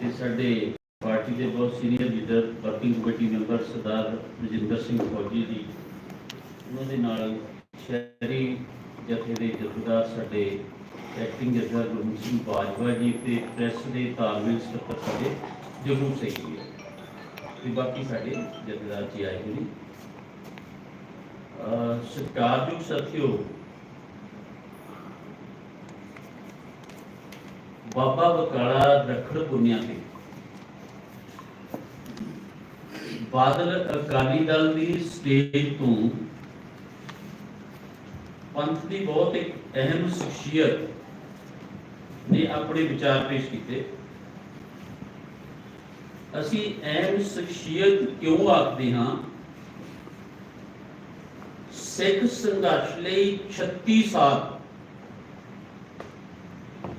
ਤੇ ਸਾਡੇ ਪਾਰਟੀ ਦੇ ਬਹੁਤ senior leader, working committee member Sardar Rajinder Singh Fauji ji, ਉਹਨਾਂ ਦੇ ਨਾਲ ਸ਼ਹਿਰੀ ਜਥੇ ਦੇ ਜਥੇਦਾਰ ਸਾਡੇ ਐਕਟਿੰਗ ਜਥੇਦਾਰ ਗੁਰਮੁਖ ਸਿੰਘ ਬਾਜਵਾ ਜੀ ਤੇ ਪ੍ਰੈਸ ਦੇ ਤਾਲਮੇਲ ਸਕੱਤਰ ਸਾਡੇ ਜਗੂ ਸਿੰਘ ਜੀ ਤੇ ਬਾਕੀ ਸਾਡੇ ਜਥੇਦਾਰ ਜੀ ਆਏ ਹੋਏ ਨੇ। ਸਤਿਕਾਰਯੋਗ ਸਾਥੀਓ ਬਾਬਾ ਬਕਾਲਾ ਰੱਖੜ ਪੁੰਨਿਆ ਤੇ। ਬਾਦਲ ਅਕਾਲੀ ਦਲ ਦੀ ਸਟੇਜ ਤੋਂ ਪੰਥ ਦੀ ਬਹੁਤ ਇੱਕ ਅਹਿਮ ਸ਼ਖਸੀਅਤ ਨੇ ਆਪਣੇ ਵਿਚਾਰ ਪੇਸ਼ ਕੀਤੇ। ਅਸੀਂ ਅਹਿਮ ਸ਼ਖਸੀਅਤ ਕਿਉਂ ਆਖਦੇ ਹਾਂ? ਸਿੱਖ ਸੰਘਰਸ਼ ਲਈ 36 ਸਾਲ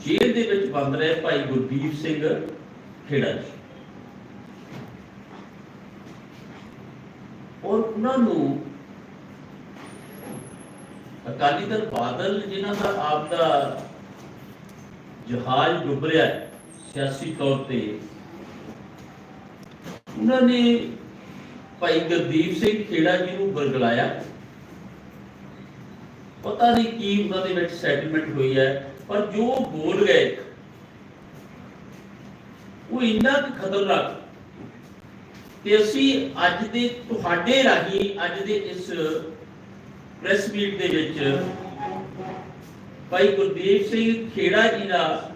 ਜੇਲ੍ਹ ਦੇ ਵਿੱਚ ਬੰਦ ਰਹੇ ਭਾਈ ਗੁਰਦੀਪ ਸਿੰਘ ਖੇੜਾ ਜੀ। ਔਰ ਉਹਨਾਂ ਨੂੰ ਅਕਾਲੀ ਦਲ ਬਾਦਲ ਜਿਨ੍ਹਾਂ ਦਾ ਆਪ ਦਾ ਜਹਾਜ਼ ਡੁੱਬ ਰਿਹਾ ਹੈ, ਸਿਆਸੀ ਤੌਰ ਤੇ, ਉਹਨਾਂ ਨੇ ਭਾਈ ਗੁਰਦੀਪ ਸਿੰਘ ਖੇੜਾ ਜੀ ਨੂੰ ਬਰਗਲਾਇਆ ਪਤਾ ਨਹੀਂ ਕੀ ਉਹਨਾਂ ਦੇ ਵਿੱਚ ਸੈਟਲਮੈਂਟ ਹੋਈ ਹੈ। ਪਰ ਜੋ ਬੋਲ ਗਏ, ਉਹ ਇੰਨਾ ਕੁ ਖਤਰਨਾਕ ਤੇ ਅਸੀਂ ਅੱਜ ਦੇ ਤੁਹਾਡੇ ਰਾਹੀਂ, ਅੱਜ ਦੇ ਇਸ ਪ੍ਰੈਸ ਮੀਟ ਦੇ ਵਿੱਚ ਭਾਈ ਗੁਰਦੀਪ ਸਿੰਘ ਖੇੜਾ ਜੀ ਦਾ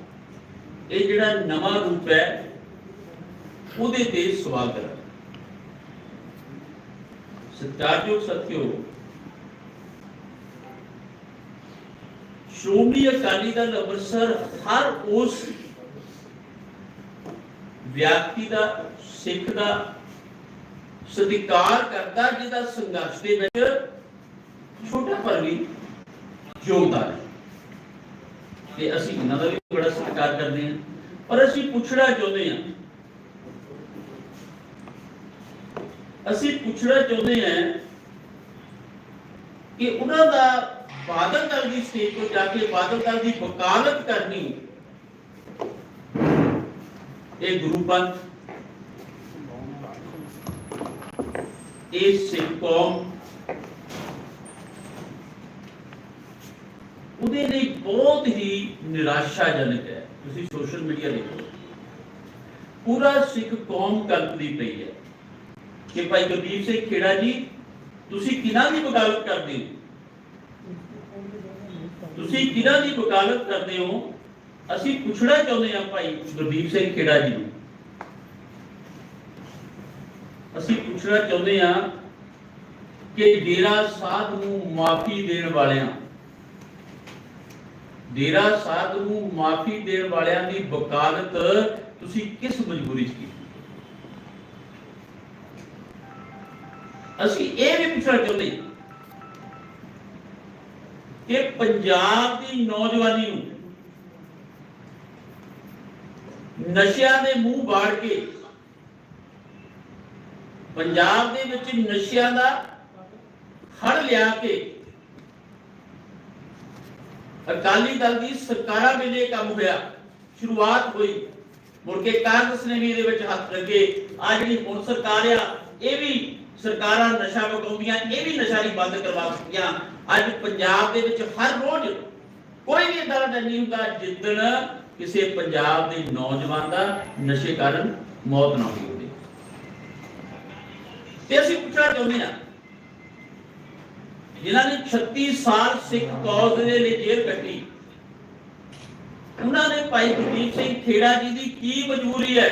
ਇਹ ਜਿਹੜਾ ਨਵਾਂ ਰੂਪ ਹੈ, ਉਹਦੇ ਤੇ ਸਵਾਲ ਕਰਾਂ ਸਤਿਕਾਰਯੋਗ ਸਾਥੀਓ ਸ਼੍ਰੋਮਣੀ ਅਕਾਲੀ ਦਲ ਅੰਮ੍ਰਿਤਸਰ ਹਰ ਉਸ ਵਿਅਕਤੀ ਦਾ, ਸਿੱਖ ਦਾ ਸਤਿਕਾਰ ਕਰਦਾ ਜਿਹਦਾ ਸੰਘਰਸ਼ ਦੇ ਵਿੱਚ ਛੋਟਾ ਪਰ ਵੀ ਯੋਗਦਾਨ ਤੇ ਅਸੀਂ ਇਹਨਾਂ ਦਾ ਵੀ ਬੜਾ ਸਤਿਕਾਰ ਕਰਦੇ ਹਾਂ। ਪਰ ਅਸੀਂ ਪੁੱਛਣਾ ਚਾਹੁੰਦੇ ਹਾਂ, ਅਸੀਂ ਪੁੱਛਣਾ ਚਾਹੁੰਦੇ ਹਾਂ ਕਿ ਉਹਨਾਂ ਦਾ ਬਾਦਲ ਦਲ ਦੀ ਸਟੇਜ ਤੋਂ ਜਾ ਕੇ ਬਾਦਲ ਦਲ ਦੀ ਵਕਾਲਤ ਕਰਨੀ। ਇਹ ਗੁਰੂ ਉਹਦੇ ਲਈ ਬਹੁਤ ਹੀ ਨਿਰਾਸ਼ਾਜਨਕ ਹੈ। ਤੁਸੀਂ ਸੋਸ਼ਲ ਮੀਡੀਆ ਦੇਖੋ। ਪੂਰਾ ਸਿੱਖ ਕੌਮ ਕਲਪਦੀ ਪਈ ਹੈ ਕਿ ਭਾਈ ਗੁਰਦੀਪ ਸਿੰਘ ਖੇੜਾ ਜੀ, ਤੁਸੀਂ ਕਿਹਨਾਂ ਦੀ ਵਕਾਲਤ ਕਰਦੇ ਹੋ? ਤੁਸੀਂ ਕਿਹਨਾਂ ਦੀ ਵਕਾਲਤ ਕਰਦੇ ਹੋ? ਅਸੀਂ ਪੁੱਛਣਾ ਚਾਹੁੰਦੇ ਹਾਂ ਭਾਈ ਗੁਰਦੀਪ ਸਿੰਘ ਖੇੜਾ ਜੀ ਨੂੰ। ਅਸੀਂ ਪੁੱਛਣਾ ਚਾਹੁੰਦੇ ਹਾਂ ਕਿ ਡੇਰਾ ਸਾਧ ਨੂੰ ਮਾਫੀ ਦੇਣ ਵਾਲਿਆਂ, ਡੇਰਾ ਸਾਧ ਨੂੰ ਮਾਫੀ ਦੇਣ ਵਾਲਿਆਂ ਦੀ ਵਕਾਲਤ ਤੁਸੀਂ ਕਿਸ ਮਜਬੂਰੀ 'ਚ ਕੀਤੀ? ਅਸੀਂ ਇਹ ਵੀ ਪੁੱਛਣਾ ਚਾਹੁੰਦੇ ਹਾਂ ਕਿ ਪੰਜਾਬ ਦੀ ਨੌਜਵਾਨੀ ਨੂੰ ਨਸ਼ਿਆਂ ਦੇ ਮੂੰਹ ਬਾੜ ਕੇ ਪੰਜਾਬ ਦੇ ਵਿੱਚ ਨਸ਼ਿਆਂ ਦਾ ਹੜ ਲਿਆ ਕੇ ਅਕਾਲੀ ਦਲ ਦੀ ਸਰਕਾਰਾਂ ਵੇਲੇ ਕੰਮ ਹੋਇਆ, ਸ਼ੁਰੂਆਤ ਹੋਈ। ਮੁੜ ਕੇ ਕਾਂਗਰਸ ਨੇ ਵੀ ਇਹਦੇ ਵਿੱਚ ਹੱਥ ਲੱਗੇ ਆ ਜਿਹੜੀ ਹੁਣ ਸਰਕਾਰ ਆ, ਇਹ ਵੀ ਸਰਕਾਰਾਂ ਨਸ਼ਾ ਵਿਕਾਉਂਦੀਆਂ ਇਹ ਵੀ ਨਸ਼ਾ ਨਹੀਂ ਬੰਦ ਕਰਵਾ ਸਕੀਆਂ ਅੱਜ ਪੰਜਾਬ ਦੇ ਵਿੱਚ ਹਰ ਰੋਜ਼ ਕੋਈ ਵੀ ਇਦਾਂ ਦਾ ਨਹੀਂ ਹੁੰਦਾ ਜਿੱਦਣ ਕਿਸੇ ਪੰਜਾਬ ਦੇ ਨੌਜਵਾਨ ਦਾ ਨਸ਼ੇ ਕਾਰਨ ਮੌਤ ਨਾ ਹੋਈ ਹੋਵੇ। ਤੇ ਅਸੀਂ ਪੁੱਛਣਾ ਚਾਹੁੰਦੇ ਹਾਂ, ਜਿਨ੍ਹਾਂ ਨੇ 36 ਸਾਲ ਸਿੱਖ ਕੌਜ਼ ਦੇ ਲਈ ਜੇਲ੍ਹ ਕੱਟੀ, ਉਹਨਾਂ ਨੇ ਭਾਈ ਗੁਰਦੀਪ ਸਿੰਘ ਖੇੜਾ ਜੀ ਦੀ ਕੀ ਮਜਬੂਰੀ ਹੈ?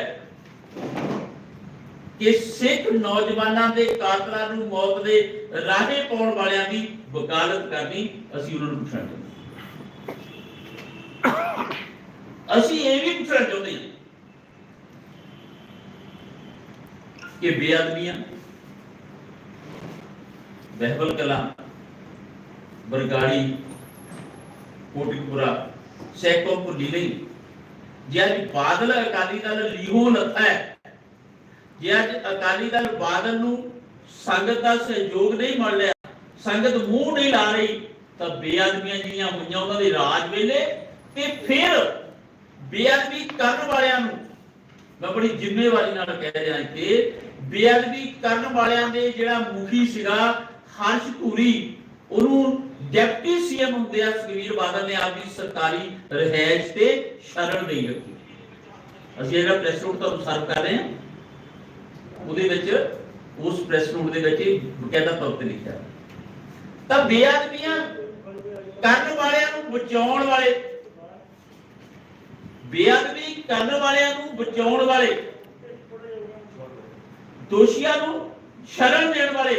ਕਿ ਸਿੱਖ ਨੌਜਵਾਨਾਂ ਦੇ ਕਾਤਲਾਂ ਨੂੰ ਮੌਤ ਦੇ ਰਾਹੇ ਪਾਉਣ ਵਾਲਿਆਂ ਦੀ ਵਕਾਲਤ ਕਰਨੀ ਅਸੀਂ ਉਹਨਾਂ ਨੂੰ ਪੁੱਛਣਾ ਚਾਹੁੰਦੇ ਹਾਂ। ਅਸੀਂ ਇਹ ਵੀ ਪੁੱਛਣਾ ਚਾਹੁੰਦੇ ਹਾਂ ਕਿ ਬੇਅਦਬੀਆਂ, ਬਹਿਬਲ ਕਲਾ, ਬਰਗਾੜੀ ਕੋਟਿਕਪੁਰਾ ਸੈਕੋ ਨਹੀਂ ਜੇ ਅੱਜ ਬਾਦਲ ਅਕਾਲੀ ਦਲ ਲੀਹੋਂ ਲੱਥਾ ਹੈ ਜੇ ਅੱਜ ਅਕਾਲੀ ਦਲ ਬਾਦਲ ਨੂੰ ਸੰਗਤ ਦਾ ਸਹਿਯੋਗ ਨਹੀਂ ਮਿਲ ਰਿਹਾ, ਸੰਗਤ ਮੂੰਹ ਨਹੀਂ ਲਾ ਰਹੀ, ਤਾਂ ਬੇਅਦਬੀਆਂ ਜਿਹੜੀਆਂ ਹੋਈਆਂ ਉਹਨਾਂ ਦੇ ਰਾਜ ਵੇਲੇ ਤੇ ਫਿਰ ਬੇਅਦਬੀ ਕਰਨ ਵਾਲਿਆਂ ਨੂੰ ਮੈਂ ਬੜੀ ਜ਼ਿੰਮੇਵਾਰੀ ਨਾਲ ਕਹਿ ਰਿਹਾ ਕਿ ਬੇਅਦਬੀ ਕਰਨ ਵਾਲਿਆਂ ਦੇ ਜਿਹੜਾ ਮੁਖੀ ਸੀਗਾ ਹਰਸ਼ ਧੂਰੀ, ਉਹਨੂੰ ਡਿਪਟੀ ਸੀਐਮ ਹੁੰਦਿਆ ਸੁਖਵੀਰ ਬਾਦਲ ਨੇ ਆਪਣੀ ਸਰਕਾਰੀ ਰਹਿائش ਤੇ ਸ਼ਰਨ ਨਹੀਂ ਰੱਖੀ ਅਸੀਂ ਇਹਦਾ ਪ੍ਰੈਸ ਰੂਟ ਤੁਹਾਨੂੰ ਸਰਵ ਕਰ ਰਹੇ ਹਾਂ। ਉਹਦੇ ਵਿੱਚ ਉਸ ਪ੍ਰੈਸ ਨੋਟ ਦੇ ਵਿੱਚ ਇਹ ਬਕਾਇਦਾ ਤੌਰ ਤੇ ਲਿਖਿਆ। ਤਾਂ ਬੇਅਦਬੀਆਂ ਕਰਨ ਵਾਲਿਆਂ ਨੂੰ ਬਚਾਉਣ ਵਾਲੇ, ਬੇਅਦਬੀ ਕਰਨ ਵਾਲਿਆਂ ਨੂੰ ਬਚਾਉਣ ਵਾਲੇ, ਦੋਸ਼ੀਆਂ ਨੂੰ ਸ਼ਰਨ ਦੇਣ ਵਾਲੇ।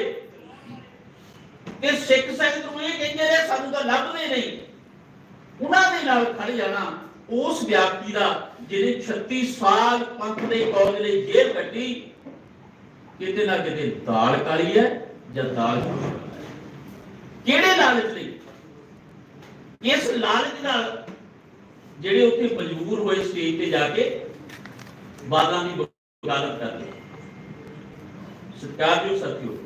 ਤੇ ਸਿੱਖ ਸੰਗਤ ਨੂੰ ਇਹ ਕਹਿੰਦੇ ਨੇ, ਸਾਨੂੰ ਤਾਂ ਲੱਭਦੇ ਨਹੀਂ। ਉਹਨਾਂ ਦੇ ਨਾਲ ਖੜ ਜਾਣਾ ਉਸ ਵਿਅਕਤੀ ਦਾ ਜਿਹਨੇ 36 ਸਾਲ ਪੰਥ ਦੇ ਕੌਜ ਲਈ ਜੇਲ੍ਹ ਕੱਟੀ ਕਿਤੇ ਨਾ ਕਿਤੇ ਦਾਲ ਕਾਲੀ ਹੈ ਜਾਂ ਦਾਲ ਕਿਹੜੇ ਲਾਲਚ ਲਈ? ਇਸ ਲਾਲਚ ਨਾਲ ਜਿਹੜੇ ਉੱਥੇ ਮਜਬੂਰ ਹੋਏ ਸਟੇਜ ਤੇ ਜਾ ਕੇ ਬਾਦਾਂ ਦੀ ਵਕਾਲਤ ਕਰਦੇ ਸਤਿਕਾਰਯੋਗ ਸਾਥੀਓ,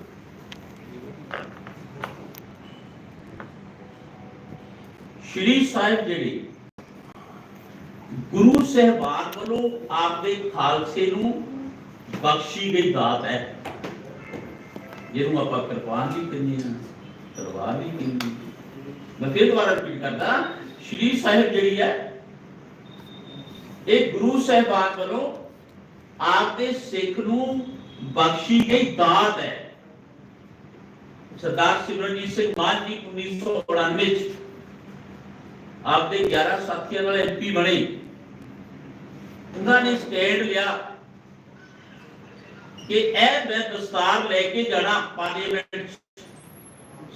ਸ਼੍ਰੀ ਸਾਹਿਬ ਜਿਹੜੇ ਗੁਰੂ ਸਹਿਬਾਨ ਵੱਲੋਂ ਆਪਦੇ ਖਾਲਸੇ ਨੂੰ ਬਖਸ਼ੀ ਗਈ ਦਾਤ ਹੈ। ਜਿਹਨੂੰ ਆਪਾਂ ਕਿਰਪਾਨ ਵੀ ਕਹਿੰਦੇ ਹਾਂ ਤਲਵਾਰ ਵੀ ਕਹਿੰਦੇ ਮੈਂ ਫਿਰ ਦੁਬਾਰਾ ਰਿਪੀਟ ਕਰਦਾ, ਸ਼੍ਰੀ ਸਾਹਿਬ ਜਿਹੜੀ ਹੈ, ਇਹ ਗੁਰੂ ਸਹਿਬਾਨ ਵੱਲੋਂ ਆਪਦੇ ਸਿੱਖ ਨੂੰ ਬਖਸ਼ੀ ਗਈ ਦਾਤ ਹੈ। ਸਰਦਾਰ ਸਿਮਰਨਜੀਤ ਸਿੰਘ ਮਾਨ ਜੀ 1999 ਵਿੱਚ ਆਪਦੇ 11 ਸਾਥੀਆਂ ਨਾਲ ਐਮਪੀ ਬਣੇ। ਉਹਨਾਂ ਨੇ ਸਟੈਂਡ ਲਿਆ। ਕਿ ਇਹ ਮੈਂ ਦਸਤਾਰ ਲੈ ਕੇ ਜਾਣਾ ਪਾਰਲੀਮੈਂਟ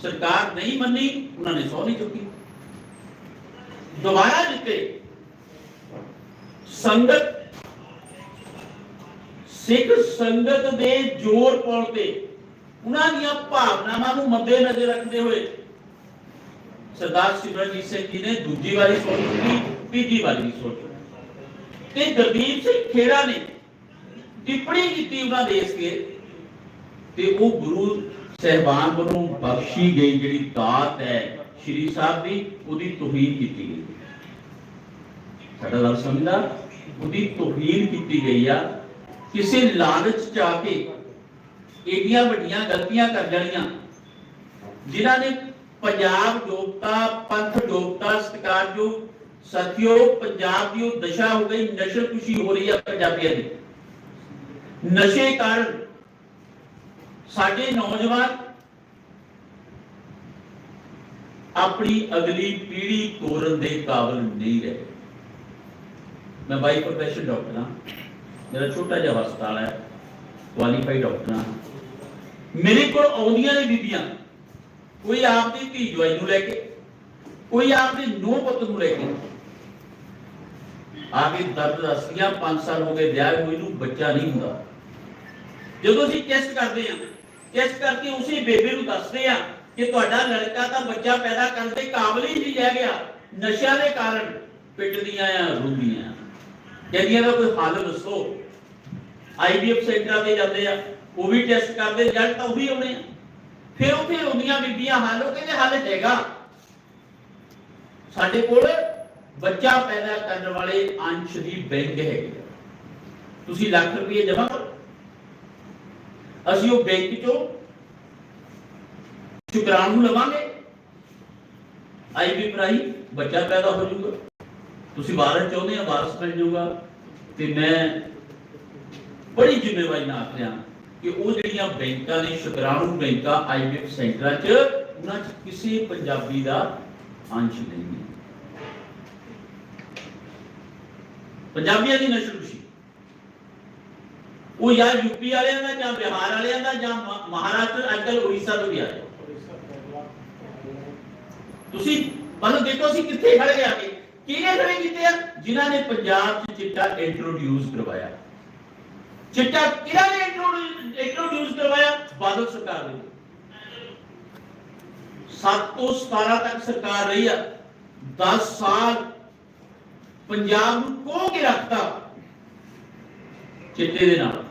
ਸਰਕਾਰ ਨਹੀਂ ਮੰਨੀ, ਉਹਨਾਂ ਨੇ ਸੌ ਨਹੀਂ ਚੁੱਕੀ। ਦੁਬਾਰਾ ਜਿੱਤੇ। ਸੰਗਤ, ਸਿੱਖ ਸੰਗਤ ਦੇ ਜ਼ੋਰ ਪਾਉਣ ਤੇ ਉਹਨਾਂ ਦੀਆਂ ਭਾਵਨਾਵਾਂ ਨੂੰ ਮੱਦੇ ਨਜ਼ਰ ਰੱਖਦੇ ਹੋਏ ਸਰਦਾਰ ਸਿਮਰਨਜੀਤ ਸਿੰਘ ਜੀ ਨੇ ਦੂਜੀ ਵਾਰੀ ਸੋਚ ਚੁੱਕੀ ਤੀਜੀ ਵਾਰੀ ਵੀ ਸੋਚ ਤੇ ਗੁਰਦੀਪ ਸਿੰਘ ਖੇੜਾ ਨੇ ਟਿੱਪਣੀ ਕੀਤੀ ਉਹਨਾਂ ਦੇ ਇਸ ਕੇ, ਤੇ ਉਹ ਗੁਰੂ ਸਹਿਬਾਨ ਵੱਲੋਂ ਬਖਸ਼ੀ ਗਈ ਜਿਹੜੀ ਦਾਤ ਹੈ, ਸ਼੍ਰੀ ਸਾਹਿਬ ਦੀ, ਉਹਦੀ ਤੋਹੀਨ ਕੀਤੀ ਗਈ। ਸਾਡਾ ਗੱਲ ਸਮਝਦਾ, ਉਹਦੀ ਤੋਹੀਨ ਕੀਤੀ ਗਈ ਆ। ਕਿਸੇ ਲਾਲਚ ਚ ਆ ਕੇ ਏਡੀਆਂ ਵੱਡੀਆਂ ਗਲਤੀਆਂ ਕਰ ਜਾਣੀਆਂ, ਜਿਨ੍ਹਾਂ ਨੇ ਪੰਜਾਬ ਡੋਬਤਾ ਪੰਥ ਜੋਗਤਾ ਸਤਿਕਾਰਯੋਗ, ਸਾਥੀਓ, ਪੰਜਾਬ ਦੀ ਉਹ ਦਸ਼ਾ ਹੋ ਗਈ ਨਸ਼ਰ ਖੁਸ਼ੀ ਹੋ ਰਹੀ ਆ ਪੰਜਾਬੀਆਂ ਦੀ। ਨਸ਼ੇ ਕਾਰਨ ਸਾਡੇ ਨੌਜਵਾਨ ਆਪਣੀ ਅਗਲੀ ਪੀੜ੍ਹੀ ਤੋਰਨ ਦੇ ਕਾਬਲ ਨਹੀਂ ਰਹੇ। ਮੈਂ ਬਾਈ ਪ੍ਰੋਫੈਸ਼ਨ ਡਾਕਟਰ ਹਾਂ। ਮੇਰਾ ਛੋਟਾ ਜਿਹਾ ਹਸਪਤਾਲ ਹੈ। ਕੁਆਲੀਫਾਈਡ ਡਾਕਟਰ ਹਾਂ। ਮੇਰੇ ਕੋਲ ਆਉਂਦੀਆਂ ਨੇ ਬੀਬੀਆਂ। ਕੋਈ ਆਪਦੀ ਧੀ ਜਵਾਈ ਨੂੰ ਲੈ ਕੇ, ਕੋਈ ਆਪਦੇ ਨੂੰਹ ਪੁੱਤ ਨੂੰ ਲੈ ਕੇ। ਆ ਕੇ ਦਰਦ ਦੱਸਦੀਆਂ 5 ਸਾਲ ਹੋ ਗਏ, ਵਿਆਹ ਹੋਈ ਨੂੰ ਬੱਚਾ ਨਹੀਂ ਹੁੰਦਾ। ਜਦੋਂ ਅਸੀਂ ਟੈਸਟ ਕਰਦੇ ਹਾਂ ਟੈਸਟ ਕਰਕੇ ਉਸੇ ਬੇਬੇ ਨੂੰ ਦੱਸਦੇ ਆ ਕਿ ਤੁਹਾਡਾ ਲੜਕਾ ਤਾਂ ਬੱਚਾ ਪੈਦਾ ਕਰਨ ਦੇ ਕਾਬਿਲ ਹੀ ਨਹੀਂ ਰਹਿ ਗਿਆ। ਨਸ਼ਿਆਂ ਦੇ ਕਾਰਨ ਪਿੱਟਦੀਆਂ ਆ ਰੋਂਦੀਆਂ ਕਹਿੰਦੀਆਂ ਦਾ ਕੋਈ ਹੱਲ ਦੱਸੋ ਆਈਵੀਐਫ ਸੈਂਟਰਾਂ ਤੇ ਜਾਂਦੇ ਆ, ਉਹ ਵੀ ਟੈਸਟ ਕਰਦੇ ਰਿਜ਼ਲਟ ਤਾਂ ਉਹੀ ਆਉਣੇ ਆ। ਫਿਰ ਉੱਥੇ ਰੋਂਦੀਆਂ ਬੀਬੀਆਂ, ਹੱਲ, ਉਹ ਕਹਿੰਦੇ ਹੱਲ ਹੈਗਾ। ਸਾਡੇ ਕੋਲ ਬੱਚਾ ਪੈਦਾ ਕਰਨ ਵਾਲੇ ਅੰਸ਼ ਦੀ ਬੈਂਕ ਹੈਗੀ ਆ। ਤੁਸੀਂ ਲੱਖ ਰੁਪਏ ਜਮ੍ਹਾਂ ਕਰੋ। ਅਸੀਂ ਉਹ ਬੈਂਕ ਚੋਂ ਸ਼ੁਕਰਾਣੂ ਲਵਾਂਗੇ। ਆਈਵੀ ਪ੍ਰਾਈ ਬੱਚਾ ਪੈਦਾ ਹੋ ਜਾਊਗਾ। ਤੁਸੀਂ ਵਾਰਸ ਚਾਹੁੰਦੇ ਆ ਵਾਰਸ ਮਿਲ ਜਾਊਗਾ। ਤੇ ਮੈਂ ਬੜੀ ਜ਼ਿੰਮੇਵਾਰੀ ਨਾਲ ਆਖ ਰਿਹਾ ਕਿ ਉਹ ਜਿਹੜੀਆਂ ਬੈਂਕਾਂ ਨੇ ਸ਼ੁਕਰਾਣੂ ਬੈਂਕਾਂ ਆਈਵੀਐਫ ਸੈਂਟਰਾਂ 'ਚ, ਉਹਨਾਂ 'ਚ ਕਿਸੇ ਪੰਜਾਬੀ ਦਾ ਅੰਸ਼ ਨਹੀਂ ਹੈ। ਪੰਜਾਬੀਆਂ ਦੀ ਨਸ਼ਰ ਖੁਸ਼ੀ ਉਹ ਜਾਂ ਯੂਪੀ ਵਾਲਿਆਂ ਦਾ ਜਾਂ ਬਿਹਾਰ ਵਾਲਿਆਂ ਦਾ ਜਾਂ ਮ- ਮਹਾਰਾਸ਼ਟਰ ਅੱਜਕੱਲ ਉੜੀਸਾ ਤੋਂ ਵੀ ਆ ਰਿਹਾ। ਤੁਸੀਂ ਮਤਲਬ ਦੇਖੋ ਅਸੀਂ ਕਿੱਥੇ ਖੜ ਆ ਕੇ। ਕਿਹਨੇ ਖੜੇ ਕੀਤੇ ਆ? ਜਿਨ੍ਹਾਂ ਨੇ ਪੰਜਾਬ 'ਚ ਚਿੱਟਾ ਇੰਟਰੋਡਿਊਸ ਕਰਵਾਇਆ। ਚਿੱਟਾ ਕਿਹਨਾਂ ਨੇ ਇੰਟਰੋਡਿਊਸ ਕਰਵਾਇਆ? ਬਾਦਲ ਸਰਕਾਰ ਨੇ। 7 ਤੋਂ 17 ਤੱਕ ਸਰਕਾਰ ਰਹੀ ਆ। 10 ਸਾਲ ਪੰਜਾਬ ਨੂੰ ਕੋਹ ਕੇ ਰੱਖਤਾ। ਚਿੱਟੇ ਦੇ ਨਾਲ।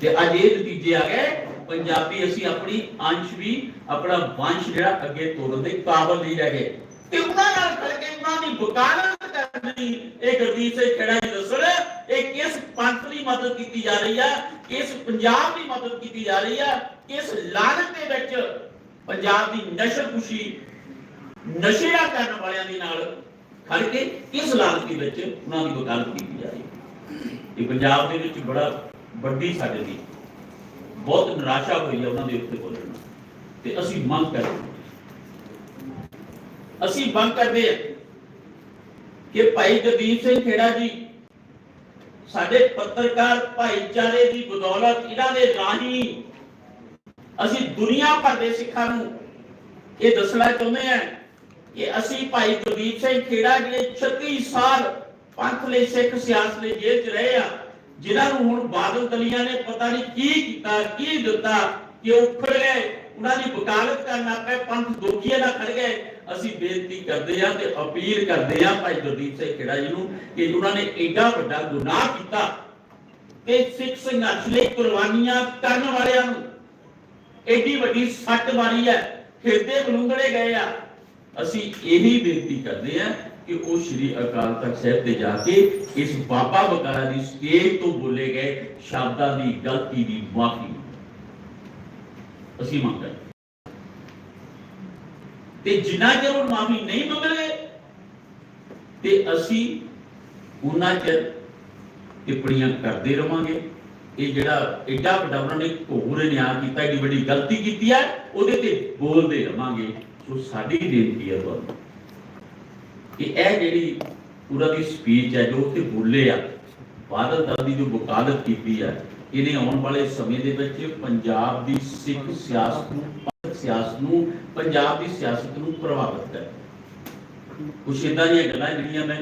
ਤੇ ਅੱਜ ਇਹ ਨਤੀਜੇ ਆ ਗਏ, ਪੰਜਾਬੀ ਅਸੀਂ ਆਪਣੀ ਅੰਸ਼ ਵੀ, ਆਪਣਾ ਵੰਸ਼ ਜਿਹੜਾ ਅੱਗੇ ਤੋਰਨ ਦੇ ਕਾਬਲ ਨਹੀਂ ਰਹਿ ਗਏ। ਤੇ ਉਹਨਾਂ ਨਾਲ ਖੜ ਕੇ ਉਹਨਾਂ ਦੀ ਵਕਾਲਤ ਕਰਨੀ ਇਹ ਗੁਰਦੀਪ ਸਿੰਘ ਖੇੜਾ ਜੀ ਦੱਸਣ, ਇਹ ਕਿਸ ਪੰਥ ਦੀ ਮਦਦ ਕੀਤੀ ਜਾ ਰਹੀ ਆ, ਕਿਸ ਪੰਜਾਬ ਦੀ ਮਦਦ ਕੀਤੀ ਜਾ ਰਹੀ ਆ, ਕਿਸ ਲਾਨਤ ਦੇ ਵਿੱਚ ਪੰਜਾਬ ਦੀ ਨਸ਼ਰਕੁਸ਼ੀ ਨਸ਼ਿਆ ਕਰਨ ਵਾਲਿਆਂ ਦੇ ਨਾਲ ਖੜ ਕੇ ਕਿਸ ਲਾਲਚ ਦੇ ਵਿੱਚ ਉਹਨਾਂ ਦੀ ਵਕਾਲਤ ਕੀਤੀ ਜਾ ਰਹੀ ਹੈ। ਇਹ ਪੰਜਾਬ ਦੇ ਵਿੱਚ ਬੜਾ ਵੱਡੀ ਸਾਡੇ ਦੀ ਬਹੁਤ ਨਿਰਾਸ਼ਾ ਹੋਈ ਹੈ ਉਹਨਾਂ ਦੇ ਉੱਤੇ ਬੋਲਣ ਤੇ ਅਸੀਂ ਮੰਗ ਕਰਦੇ ਹਾਂ। ਅਸੀਂ ਮੰਗ ਕਰਦੇ ਹਾਂ ਕਿ ਭਾਈ ਜਗਦੀਪ ਸਿੰਘ ਖੇੜਾ ਜੀ, ਸਾਡੇ ਪੱਤਰਕਾਰ ਭਾਈਚਾਰੇ ਦੀ ਬਦੌਲਤ ਇਹਨਾਂ ਦੇ ਰਾਹੀਂ ਅਸੀਂ ਦੁਨੀਆ ਭਰ ਦੇ ਸਿੱਖਾਂ ਨੂੰ ਇਹ ਦੱਸਣਾ ਚਾਹੁੰਦੇ ਹਾਂ ਕਿ ਅਸੀਂ ਭਾਈ ਗੁਰਦੀਪ ਸਿੰਘ ਖੇੜਾ ਜਿਹੜੇ 36 ਸਾਲ ਪੰਥ ਲਈ, ਸਿੱਖ ਸਿਆਸਤ ਲਈ ਜੇਲ੍ਹ 'ਚ ਰਹੇ ਆ ਜਿਨ੍ਹਾਂ ਨੂੰ ਹੁਣ ਬਾਦਲ ਦਲੀਆਂ ਨੇ ਪਤਾ ਨਹੀਂ ਕੀ ਕੀਤਾ, ਕੀ ਦਿੱਤਾ, ਕਿ ਉੱਖੜ ਗਏ, ਉਹਨਾਂ ਦੀ ਵਕਾਲਤ ਕਰਨ ਪਏ ਪੰਥ ਦੋਖੀਆਂ ਨਾਲ ਖੜ ਗਏ। ਅਸੀਂ ਬੇਨਤੀ ਕਰਦੇ ਹਾਂ ਤੇ ਅਪੀਲ ਕਰਦੇ ਹਾਂ ਭਾਈ ਗੁਰਦੀਪ ਸਿੰਘ ਖੇੜਾ ਜੀ ਨੂੰ ਕਿ ਉਹਨਾਂ ਨੇ ਏਡਾ ਵੱਡਾ ਗੁਨਾਹ ਕੀਤਾ ਕਿ ਸਿੱਖ ਸੰਘਰਸ਼ ਲਈ ਕੁਰਬਾਨੀਆਂ ਕਰਨ ਵਾਲਿਆਂ ਨੂੰ ਏਡੀ ਵੱਡੀ ਸੱਟ ਮਾਰੀ ਹੈ ਹਿਰਦੇ ਬਲੁੰਗੜੇ ਗਏ ਆ। ਅਸੀਂ ਇਹੀ ਬੇਨਤੀ ਕਰਦੇ ਹਾਂ ਕਿ ਉਹ ਸ਼੍ਰੀ ਅਕਾਲ ਤਖਤ ਸਾਹਿਬ ਤੇ ਜਾ ਕੇ ਇਸ ਬਾਬਾ ਬਕਾਲਾ ਦੀ ਸਟੇਜ ਤੋਂ ਬੋਲੇ ਗਏ ਸ਼ਬਦਾਂ ਦੀ, ਗਲਤੀ ਦੀ ਮਾਫੀ ਅਸੀਂ ਮੰਗਦੇ ਤੇ ਜਿੰਨਾ ਚਿਰ ਉਹ ਮਾਫੀ ਨਹੀਂ ਮੰਗਣਗੇ ਤੇ ਅਸੀਂ ਉਹਨਾਂ ਚਿਰ ਟਿੱਪਣੀਆਂ ਕਰਦੇ ਰਵਾਂਗੇ। ਇਹ ਜਿਹੜਾ ਐਡਾ ਵੱਡਾ ਉਹਨਾਂ ਨੇ ਘੋਰ ਨਿਆਂ ਕੀਤਾ, ਏਡੀ ਵੱਡੀ ਗਲਤੀ ਕੀਤੀ ਹੈ ਉਹਦੇ ਤੇ ਬੋਲਦੇ ਰਵਾਂਗੇ। ਸੋ ਸਾਡੀ ਬੇਨਤੀ ਹੈ ਤੁਹਾਨੂੰ ਕਿ ਇਹ ਜਿਹੜੀ ਪੂਰਾ ਦੀ ਸਪੀਚ ਹੈ, ਜੋ ਉੱਥੇ ਬੋਲੇ ਆ, ਬਾਦਲ ਦਲ ਦੀ ਜੋ ਵਕਾਲਤ ਕੀਤੀ ਹੈ ਇਹਨੇ ਆਉਣ ਵਾਲੇ ਸਮੇਂ ਦੇ ਵਿੱਚ ਪੰਜਾਬ ਦੀ ਸਿੱਖ ਸਿਆਸਤ ਨੂੰ ਸਿਆਸਤ ਨੂੰ, ਪੰਜਾਬ ਦੀ ਸਿਆਸਤ ਨੂੰ ਪ੍ਰਭਾਵਿਤ ਕਰ। ਕੁਛ ਏਦਾਂ ਦੀਆਂ ਗੱਲਾਂ ਜਿਹੜੀਆਂ ਮੈਂ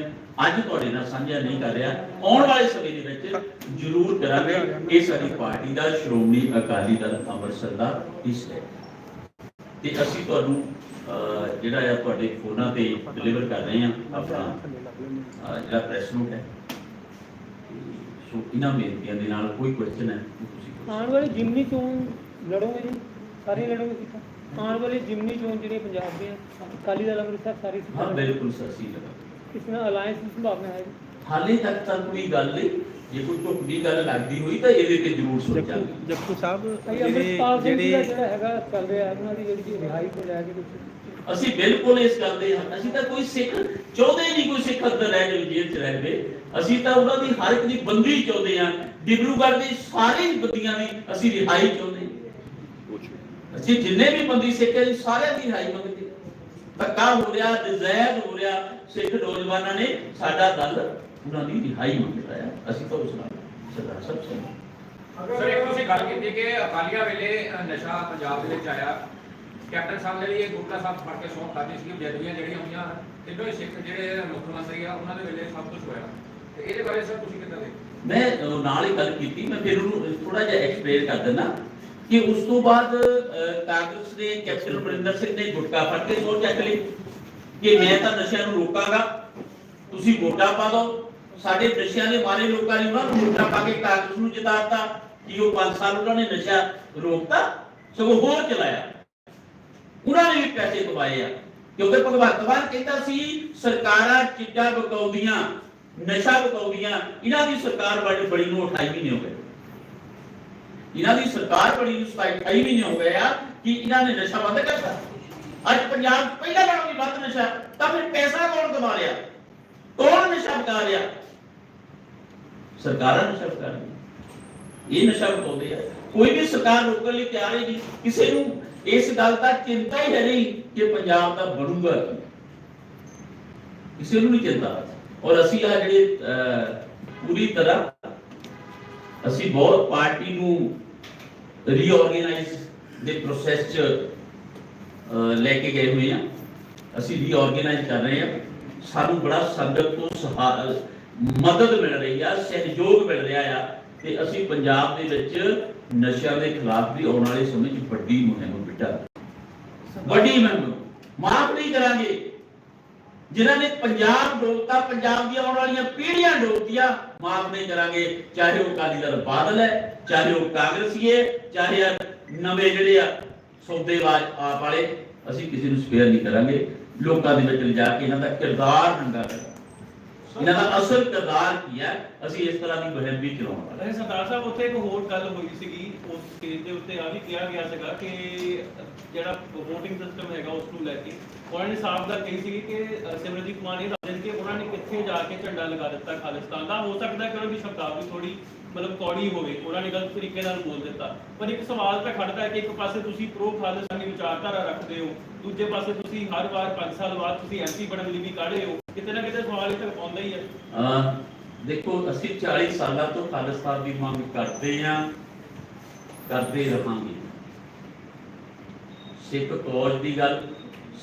ਅੱਜ ਤੁਹਾਡੇ ਨਾਲ ਸਾਂਝਾ ਨਹੀਂ ਕਰ ਰਿਹਾ, ਆਉਣ ਵਾਲੇ ਸਮੇਂ ਦੇ ਵਿੱਚ ਜ਼ਰੂਰ ਕਰਾਂਗੇ। ਇਹ ਸਾਡੀ ਪਾਰਟੀ ਦਾ ਸ਼੍ਰੋਮਣੀ ਅਕਾਲੀ ਦਲ ਅੰਮ੍ਰਿਤਸਰ ਦਾ ਹਿੱਸਾ ਹੈ। ਤੇ ਅਸੀਂ ਤੁਹਾਨੂੰ ਜਿਹੜਾ ਹੈ ਤੁਹਾਡੇ ਫੋਨਾਂ ਤੇ ਡਿਲੀਵਰ ਕਰ ਰਹੇ ਹਾਂ ਆਪਣਾ ਜਿਹੜਾ ਪ੍ਰੈਸ ਨੋਟ ਹੈ। ਸੋ ਇਹਨਾਂ ਬੇਨਤੀਆਂ ਦੇ ਨਾਲ ਕੋਈ ਕੁਐਸਚਨ ਹੈ ਤੁਸੀਂ। ਆਉਣ ਵਾਲੀ ਜਿਮਨੀ ਚੋਣ ਲੜੋਗੇ ਜੀ? ਸਾਰੇ ਲੜੋਗੇ ਸਿੱਖਾਂ ਆਉਣ ਵਾਲੀ ਜਿਮਨੀ ਚੋਣ ਜਿਹੜੀ ਪੰਜਾਬ ਦੀਆਂ ਅਕਾਲੀ ਦਲ ਅੰਮ੍ਰਿਤਸਰ ਸਾਰੀ ਹਾਂ ਬਿਲਕੁਲ ਸੱਚੀ ਲਗਾ ਇਸ ਨਾਲ ਅਲਾਈਅੰਸ ਦੀ ਸੰਭਾਵਨਾ ਹੈ ਹਾਲੇ ਤੱਕ ਤਾਂ ਕੋਈ ਗੱਲ ਨਹੀਂ। ਜੇ ਕੋਈ ਢੁੱਕਦੀ ਗੱਲ ਲੱਗਦੀ ਹੋਈ ਤਾਂ ਇਹਦੇ ਤੇ ਜ਼ਰੂਰ ਸੋਚਾਂਗੇ ਜੱਪੂ ਸਾਹਿਬ ਜਿਹੜੇ ਦਾ ਜਿਹੜੇ ਜਿਹੜਾ ਹੈਗਾ ਚੱਲ ਰਿਹਾ ਉਹਨਾਂ ਦੀ ਜਿਹੜੀ ਰਿਹਾਈ ਤੋਂ ਲੈ ਕੇ ਕੁਛ ਅਸੀਂ ਬਿਲਕੁਲ ਇਸ ਗੱਲ ਦੇ ਅਸੀਂ ਤਾਂ ਕੋਈ ਸਿੱਖ ਚਾਹੁੰਦੇ ਨਹੀਂ, ਕੋਈ ਸਿੱਖ ਅੰਦਰ ਰਹਿ ਜਾਵੇ, ਜੇਲ੍ਹ 'ਚ ਰਹਿ ਜਾਵੇ। ਅਸੀਂ ਤਾਂ ਉਹਨਾਂ ਦੀ ਹਰ ਇੱਕ ਦੀ ਬੰਦੀ ਚਾਹੁੰਦੇ ਹਾਂ। ਡਿਬਰੂਗੜ੍ਹ ਦੀ ਸਾਰੀ ਬੰਦੀਆਂ ਦੀ ਅਸੀਂ ਰਿਹਾਈ ਚਾਹੁੰਦੇ ਅਸੀਂ ਜਿੰਨੇ ਵੀ ਬੰਦੀ ਸਿੱਖ ਹੈ ਸਾਰਿਆਂ ਦੀ ਰਿਹਾਈ ਮੰਗਦੇ ਧੱਕਾ ਹੋ ਰਿਹਾ, ਨਜਾਇਜ਼ ਹੋ ਰਿਹਾ, ਸਿੱਖ ਨੌਜਵਾਨਾਂ ਨੇ ਸਾਡਾ ਦਲ ਉਹਨਾਂ ਦੀ ਰਿਹਾਈ ਮੰਗਦਾ ਹੈ। ਅਸੀਂ ਤਾਂ ਉਸ ਨਾਲ ਸਰਦਾਰ ਸਾਹਿਬ ਸਹਿਮਤ ਸਰ, ਇੱਕ ਤੁਸੀਂ ਗੱਲ ਕੀਤੀ ਕਿ ਅਕਾਲੀਆਂ ਵੇਲੇ ਨਸ਼ਾ ਪੰਜਾਬ ਦੇ ਵਿੱਚ ਆਇਆ। ਕੈਪਟਨ ਸਾਹਿਬ ਨੇ ਵੀ ਇਹ ਗੁਰਲਾ ਸਾਹਿਬ ਫੜ ਕੇ ਸੌਂ ਖਾਦੀ ਸੀ ਜਦਵੀਆਂ ਜਿਹੜੀਆਂ ਹੋਈਆਂ ਤਿੰਨੋਂ ਹੀ ਸਿੱਖ ਜਿਹੜੇ ਮੁੱਖ ਮੰਤਰੀ ਆ ਉਹਨਾਂ ਦੇ ਵੇਲੇ ਸਭ ਕੁਝ ਹੋਇਆ। ਤੇ ਇਹਦੇ ਬਾਰੇ ਸਰ ਤੁਸੀਂ ਕਿੱਦਾਂ ਦੇਖਦੇ ਮੈਂ ਨਾਲ ਹੀ ਗੱਲ ਕੀਤੀ, ਮੈਂ ਫਿਰ ਉਹਨੂੰ ਥੋੜਾ ਜਿਹਾ ਐਕਸਪਲੇਨ ਕਰ ਦਿੰਦਾ ਕਿ ਉਸ ਤੋਂ ਬਾਅਦ ਕਾਂਗਰਸ ਦੇ ਕੈਪਟਨ ਅਮਰਿੰਦਰ ਸਿੰਘ ਨੇ ਗੁਟਕਾ ਫੜ ਕੇ ਸੋਚ ਚੱਕ ਲਈ ਕਿ ਮੈਂ ਤਾਂ ਨਸ਼ਿਆਂ ਨੂੰ ਰੋਕਾਂਗਾ, ਤੁਸੀਂ ਵੋਟਾਂ ਪਾ ਦਿਓ। ਸਾਡੇ ਨਸ਼ਿਆਂ ਦੇ ਮਾਰੇ ਲੋਕਾਂ ਨੇ ਉਹਨਾਂ ਨੂੰ ਵੋਟਾਂ ਪਾ ਕੇ ਕਾਂਗਰਸ ਨੂੰ ਜਿਤਾਤਾ, ਕਿ ਉਹ 5 ਸਾਲ ਉਹਨਾਂ ਨੇ ਨਸ਼ਾ ਰੋਕਤਾ, ਸਗੋਂ ਹੋਰ ਚਲਾਇਆ। ਉਹਨਾਂ ਨੇ ਵੀ ਪੈਸੇ ਕਮਾਏ ਆ। ਕਿਉਂਕਿ ਭਗਵੰਤ ਮਾਨ ਕਹਿੰਦਾ ਸੀ, ਸਰਕਾਰਾਂ ਚਿੱਟਾ ਬਕਾਉਂਦੀਆਂ ਨਸ਼ਾ ਬਕਾਉਂਦੀਆਂ ਇਹਨਾਂ ਦੀ ਸਰਕਾਰ ਬੜੀ ਬੜੀ ਨੂੰ 28 ਮਹੀਨੇ ਹੋ ਗਏ। ਇਹਨਾਂ ਦੀ ਸਰਕਾਰ ਬੜੀ ਨੂੰ 28 ਮਹੀਨੇ ਹੋ ਗਏ ਆ ਕਿ ਇਹਨਾਂ ਨੇ ਨਸ਼ਾ ਬੰਦ ਕਰਤਾ। ਅੱਜ ਪੰਜਾਬ ਪਹਿਲਾਂ ਨਾਲੋਂ ਵੀ ਵੱਧ ਨਸ਼ਾ, ਤਾਂ ਫਿਰ ਪੈਸਾ ਕੌਣ ਕਮਾ ਰਿਹਾ? ਕੌਣ ਨਸ਼ਾ ਬਕਾ ਰਿਹਾ? ਸਰਕਾਰਾਂ ਨਸ਼ਾ ਬਕਾ ਰਹੀਆਂ। ਇਹ ਨਸ਼ਾ ਬਕਾਉਂਦੇ ਆ। ਕੋਈ ਵੀ ਸਰਕਾਰ ਰੋਕਣ ਲਈ ਤਿਆਰ ਹੀ ਨਹੀਂ। ਕਿਸੇ ਨੂੰ ਇਸ ਗੱਲ ਦਾ ਚਿੰਤਾ ਹੀ ਹੈ ਨਹੀਂ ਕਿ ਪੰਜਾਬ ਦਾ ਬਣੂਗਾ ਕੀ। ਕਿਸੇ ਨੂੰ ਨਹੀਂ ਚਿੰਤਾ। ਔਰ ਅਸੀਂ ਆ ਜਿਹੜੇ ਪੂਰੀ ਤਰ੍ਹਾਂ ਅਸੀਂ ਬਹੁਤ ਪਾਰਟੀ ਨੂੰ ਰੀਆਰਗੇਨਾਈਜ਼ ਦੇ ਪ੍ਰੋਸੈਸ ਚ ਲੈ ਕੇ ਗਏ ਹੋਏ ਆ ਅਸੀਂ ਰੀਆਰਗੇਨਾਈਜ਼ ਕਰ ਰਹੇ ਆ ਸਾਨੂੰ ਬੜਾ ਸੰਗਤ ਤੋਂ ਸਹਾ- ਮਦਦ ਮਿਲ ਰਹੀ ਆ, ਸਹਿਯੋਗ ਮਿਲ ਰਿਹਾ ਆ। ਤੇ ਅਸੀਂ ਪੰਜਾਬ ਦੇ ਵਿੱਚ ਨਸ਼ਿਆਂ ਦੇ ਖਿਲਾਫ ਵੀ ਆਉਣ ਵਾਲੇ ਸਮੇਂ 'ਚ ਵੱਡੀ ਮੁਹਿੰਮ ਵੱਡੀ ਮੁਹਿੰਮ ਮਾਫ ਨਹੀਂ ਕਰਾਂਗੇ। ਜਿਨ੍ਹਾਂ ਨੇ ਪੰਜਾਬ ਡੋਬਤਾ ਪੰਜਾਬ ਦੀਆਂ ਆਉਣ ਵਾਲੀਆਂ ਪੀੜ੍ਹੀਆਂ ਡੋਬਤੀਆਂ ਮਾਫ ਨਹੀਂ ਕਰਾਂਗੇ। ਚਾਹੇ ਉਹ ਅਕਾਲੀ ਦਲ ਬਾਦਲ ਹੈ, ਚਾਹੇ ਉਹ ਕਾਂਗਰਸੀ ਹੈ ਚਾਹੇ ਨਵੇਂ ਜਿਹੜੇ ਆ ਸੌਦੇਬਾਜ਼ ਆਪ ਵਾਲੇ, ਅਸੀਂ ਕਿਸੇ ਨੂੰ ਸਪੇਅਰ ਨਹੀਂ ਕਰਾਂਗੇ। ਲੋਕਾਂ ਦੇ ਵਿੱਚ ਲਿਜਾ ਕੇ ਇਹਨਾਂ ਦਾ ਕਿਰਦਾਰ ਨੰਗਾ ਕਰਾਂਗੇ। ਇਹਨਾਂ ਦਾ ਅਸਲ ਕਿਰਦਾਰ ਕੀ ਹੈ? ਅਸੀਂ ਇਸ ਤਰ੍ਹਾਂ ਦੀ ਮੁਹਿੰਮ ਵੀ ਚਲਾਉਣ ਵਾਲੇ ਨਹੀਂ ਸਰਦਾਰ ਸਾਹਿਬ ਉੱਥੇ ਇੱਕ ਹੋਰ ਗੱਲ ਹੋਈ ਸੀਗੀ ਉਸ ਸਟੇਜ ਦੇ ਉੱਤੇ ਆ ਵੀ ਕਿਹਾ ਗਿਆ ਸੀਗਾ ਕਿ ਜਿਹੜਾ VOTING ਸਿਸਟਮ ਹੈਗਾ ਉਸ ਨੂੰ ਲੈ ਕੇ ਉਹਨਾਂ ਨੇ ਸਾਫ਼ ਗੱਲ ਕਹੀ ਸੀਗੀ ਕਿ ਅ, ਸਿਮਰਜੀਤ ਮਾਨ ਨੇ ਦੱਸ ਦਿੱਤਾ ਕਿ ਉਹਨਾਂ ਨੇ ਕਿੱਥੇ ਜਾ ਕੇ ਝੰਡਾ ਲਗਾ ਦਿੱਤਾ ਖਾਲਿਸਤਾਨ ਦਾ। ਹੋ ਸਕਦਾ ਕਿ ਉਹਨਾਂ ਦੀ ਸ਼ਬਦਾਵਲੀ ਥੋੜੀ ਮਤਲਬ ਕੌੜੀ ਹੋਵੇ ਉਹਨਾਂ ਨੇ ਗਲਤ ਤਰੀਕੇ ਨਾਲ ਬੋਲ ਦਿੱਤਾ। ਪਰ ਇੱਕ ਸਵਾਲ ਤਾਂ ਖੜਦਾ ਹੈ ਕਿ ਇੱਕ ਪਾਸੇ ਤੁਸੀਂ ਪ੍ਰੋ ਖਾਲਿਸਤਾਨੀ ਵਿਚਾਰਧਾਰਾ ਰੱਖਦੇ ਹੋ ਦੂਜੇ ਪਾਸੇ ਤੁਸੀਂ ਹਰ ਵਾਰ 5 ਸਾਲ ਬਾਅਦ ਤੁਸੀਂ ਐਮਪੀ ਬਣਨ ਲਈ ਵੀ ਕਾਢੇ ਹੋ? ਕਿਤੇ ਨਾ ਕਿਤੇ ਸਵਾਲ ਇਹ ਤਾਂ ਆਉਂਦਾ ਹੀ ਹੈ ਅਹ ਦੇਖੋ, ਅਸੀਂ 40 ਸਾਲਾਂ ਤੋਂ ਖਾਲਿਸਤਾਨ ਦੀ ਮੰਗ ਕਰਦੇ ਹਾਂ, ਕਰਦੇ ਰਹਾਂਗੇ। ਸਿੱਖ ਫੌਜ ਦੀ ਗੱਲ,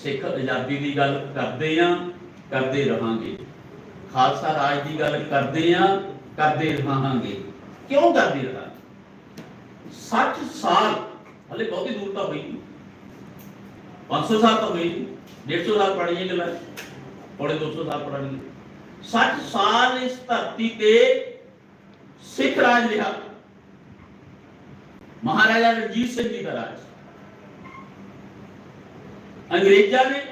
ਸਿੱਖ ਆਜ਼ਾਦੀ ਦੀ ਗੱਲ ਕਰਦੇ ਹਾਂ, ਕਰਦੇ ਰਹਾਂਗੇ। ਖਾਲਸਾ ਰਾਜ ਦੀ ਗੱਲ ਕਰਦੇ ਹਾਂ, ਕਰਦੇ ਰਹਾਂਗੇ। ਕਿਉਂ ਕਰਦੇ ਰਹਾਂਗੇ? 60 ਸਾਲ, ਹਲੇ ਬਹੁਤੀ ਦੂਰ ਤਾਂ ਹੋਈ ਨਹੀਂ 500 ਸਾਲ ਤਾਂ ਹੋਈ ਨਹੀਂ 150 ਸਾਲ ਪੜ੍ਹਨੀਆਂ ਗੱਲਾਂ। ਪੌੜੇ 200 ਸਾਲ ਪੜ੍ਹਨੀਆਂ 60 ਸਾਲ ਇਸ ਧਰਤੀ ਤੇ ਸਿੱਖ ਰਾਜ ਰਿਹਾ। ਮਹਾਰਾਜਾ ਰਣਜੀਤ ਸਿੰਘ ਜੀ ਦਾ ਰਾਜ। ਅੰਗਰੇਜ਼ਾਂ ਨੇ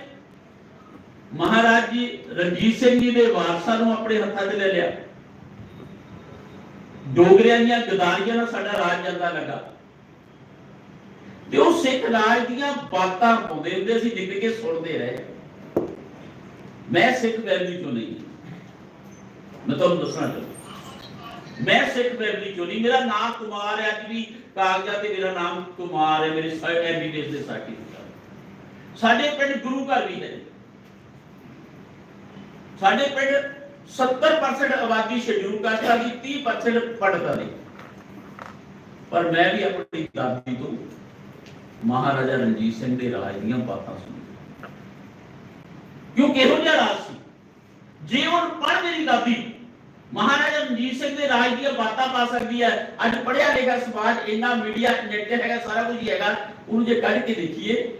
ਮਹਾਰਾਜ ਜੀ, ਰਣਜੀਤ ਸਿੰਘ ਜੀ ਦੇ ਵਾਰਸਾਂ ਨੂੰ ਆਪਣੇ ਹੱਥਾਂ 'ਚ ਲੈ ਲਿਆ। ਡੋਗਰਿਆਂ ਦੀਆਂ ਗਦਾਰੀਆਂ ਨਾਲ ਸਾਡਾ ਰਾਜ ਜਾਂਦਾ ਲੱਗਾ। ਤੇ ਉਹ ਸਿੱਖ ਰਾਜ ਦੀਆਂ ਬਾਤਾਂ ਪਾਉਂਦੇ ਹੁੰਦੇ ਸੀ ਨਿੱਕ ਕੇ ਸੁਣਦੇ ਰਹੇ। ਮੈਂ ਸਿੱਖ ਫੈਮਿਲੀ ਚੋਂ ਨਹੀਂ ਮੈਂ ਤੁਹਾਨੂੰ ਦੱਸਣਾ ਚਾਹੁੰਦਾ ਮੈਂ ਸਿੱਖ ਫੈਮਿਲੀ ਚੋਂ ਨਹੀਂ, ਮੇਰਾ ਨਾਮ ਕੁਮਾਰ ਹੈ, ਅੱਜ ਵੀ ਕਾਗਜ਼ਾਂ ਤੇ ਮੇਰਾ ਨਾਮ ਕੁਮਾਰ ਹੈ, ਮੇਰੇ ਐਮਬੀਬੀਐਸ ਦੇ ਸਰਟੀਫਿਕੇਟ ਸਾਡੇ ਪਿੰਡ ਗੁਰੂ ਘਰ ਵੀ ਹੈ। ਸਾਡੇ ਪਿੰਡ 70% ਆਬਾਦੀ ਸ਼ਡਿਊਲ ਕਾਸਟਾਂ ਦੀ 30% ਪੜ੍ਹਦਾ ਦੀ ਪਰ ਮੈਂ ਵੀ ਆਪਣੀ ਦਾਦੀ ਤੋਂ ਮਹਾਰਾਜਾ ਰਣਜੀਤ ਸਿੰਘ ਦੇ ਰਾਜ ਦੀਆਂ ਬਾਤਾਂ ਸੁਣੀ ਕਿਉਂਕਿ ਇਹੋ ਜਿਹਾ ਰਾਜ ਸੀ। ਜੇ ਉਹ ਪੜ੍ਹ ਮੇਰੀ ਦਾਦੀ, ਮਹਾਰਾਜਾ ਰਣਜੀਤ ਸਿੰਘ ਦੇ ਰਾਜ ਦੀਆਂ ਬਾਤਾਂ ਪਾ ਸਕਦੀ ਹੈ। ਅੱਜ ਪੜ੍ਹਿਆ ਲਿਖਿਆ ਸਮਾਜ, ਇੰਨਾ ਮੀਡੀਆ ਨੈਟ ਤੇ ਹੈਗਾ, ਸਾਰਾ ਕੁਝ ਹੈਗਾ, ਉਹਨੂੰ ਜੇ ਕੱਢ ਕੇ ਦੇਖੀਏ,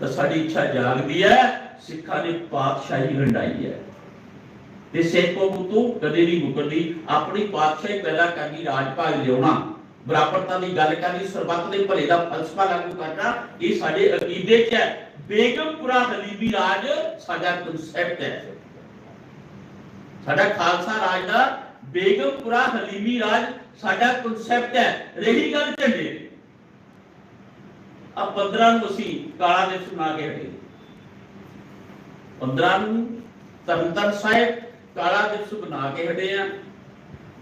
ਤਾਂ ਸਾਡੀ ਇੱਛਾ ਜਾਗਦੀ ਹੈ, ਸਿੱਖਾਂ ਨੇ ਪਾਤਸ਼ਾਹੀ ਹੰਡਾਈ ਹੈ। ਤੇ ਸਿੱਖ ਕੌਮ ਤੋਂ ਕਦੇ ਨਹੀਂ ਮੁਕਰਦੀ, ਆਪਣੀ ਪਾਤਸ਼ਾਹੀ ਪੈਦਾ ਕਰਨੀ ਰਾਜ ਭਾਗ ਲਿਆਉਣਾ, ਬਰਾਬਰਤਾ ਦੀ ਗੱਲ ਕਰਨੀ, ਸਰਬੱਤ ਦੇ ਭਲੇ ਦਾ ਫਲਸਫਾ ਲਾਗੂ ਕਰਨਾ, ਇਹ ਸਾਡੇ ਅਕੀਦੇ 'ਚ ਹੈ। ਬੇਗਮਪੁਰਾ ਹਲੀਬੀ ਰਾਜ ਸਾਡਾ ਕਨਸੈਪਟ ਹੈ। ਸਾਡਾ ਖਾਲਸਾ ਰਾਜ ਦਾ ਬੇਗਮਪੁਰਾ ਹਲੀਮੀ ਰਾਜ ਸਾਡਾ ਕਨਸੈਪਟ ਹੈ। ਰਹੀ ਗੱਲ ਝੰਡੇ। ਆ 15 ਨੂੰ ਅਸੀਂ ਕਾਲਾ ਦਿਵਸ ਬਣਾ ਕੇ ਹਟੇ। 15 ਨੂੰ ਤਰਨਤਨ ਸਾਹਿਬ ਕਾਲਾ ਦਿਵਸ ਬਣਾ ਕੇ ਹਟੇ ਆ।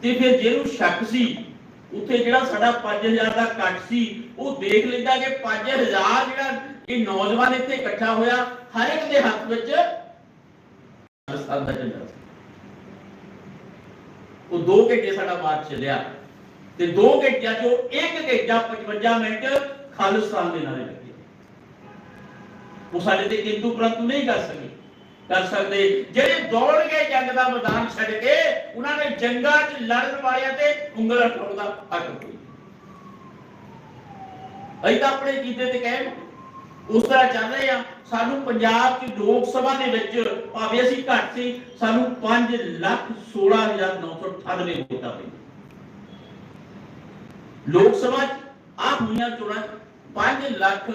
ਤੇ ਫਿਰ ਜਿਹਨੂੰ ਸ਼ੱਕ ਸੀ, ਉੱਥੇ ਜਿਹੜਾ ਸਾਡਾ 5000 ਦਾ ਕੱਟ ਸੀ, ਉਹ ਦੇਖ ਲੈਂਦਾ ਕਿ 5000 ਜਿਹੜਾ ਇਹ ਨੌਜਵਾਨ ਇੱਥੇ ਇਕੱਠਾ ਹੋਇਆ, ਹਰ ਇੱਕ ਦੇ ਹੱਥ ਵਿੱਚ ਖਾਲਿਸਤਾਨ ਦਾ ਝੰਡਾ ਸੀ। ਉਹ 2 ਘੰਟੇ ਸਾਡਾ ਮਾਰਚ ਚੱਲਿਆ ਤੇ 2 ਘੰਟਿਆਂ ਚੋਂ 1 ਘੰਟਾ 55 ਮਿੰਟ ਖਾਲਿਸਤਾਨ ਦੇ ਨਾਰੇ ਲੱਗੇ ਉਹ ਸਾਡੇ ਤੇ ਕਿੰਤੂ ਪ੍ਰੰਤੂ ਨਹੀਂ ਕਰ ਸਕੇ। ਕਰ ਸਕਦੇ। ਜਿਹੜੇ ਦੌੜ ਗਏ ਜੰਗ ਦਾ ਮੈਦਾਨ ਛੱਡ ਕੇ, ਉਹਨਾਂ ਨੇ ਜੰਗਾਂ 'ਚ ਲੜਨ ਵਾਲਿਆਂ ਤੇ ਉਂਗਲ ਉਠਾਉਣ ਦਾ ਹੱਕ ਕੋਈ ਅਸੀਂ ਤਾਂ ਆਪਣੇ ਕੀਤੇ ਤੇ ਕਹਿ ਉਸ ਤਰ੍ਹਾਂ ਚੱਲ ਰਹੇ ਆ ਸਾਨੂੰ ਪੰਜਾਬ 'ਚ ਲੋਕ ਸਭਾ ਦੇ ਵਿੱਚ ਭਾਵੇਂ ਅਸੀਂ ਘੱਟ ਸੀ ਸਾਨੂੰ 5 ਲੱਖ 16998 ਵੋਟਾਂ ਪਈਆਂ ਲੋਕ ਸਭਾ 'ਚ ਆ ਹੋਈਆਂ ਚੋਣਾਂ 5 ਲੱਖ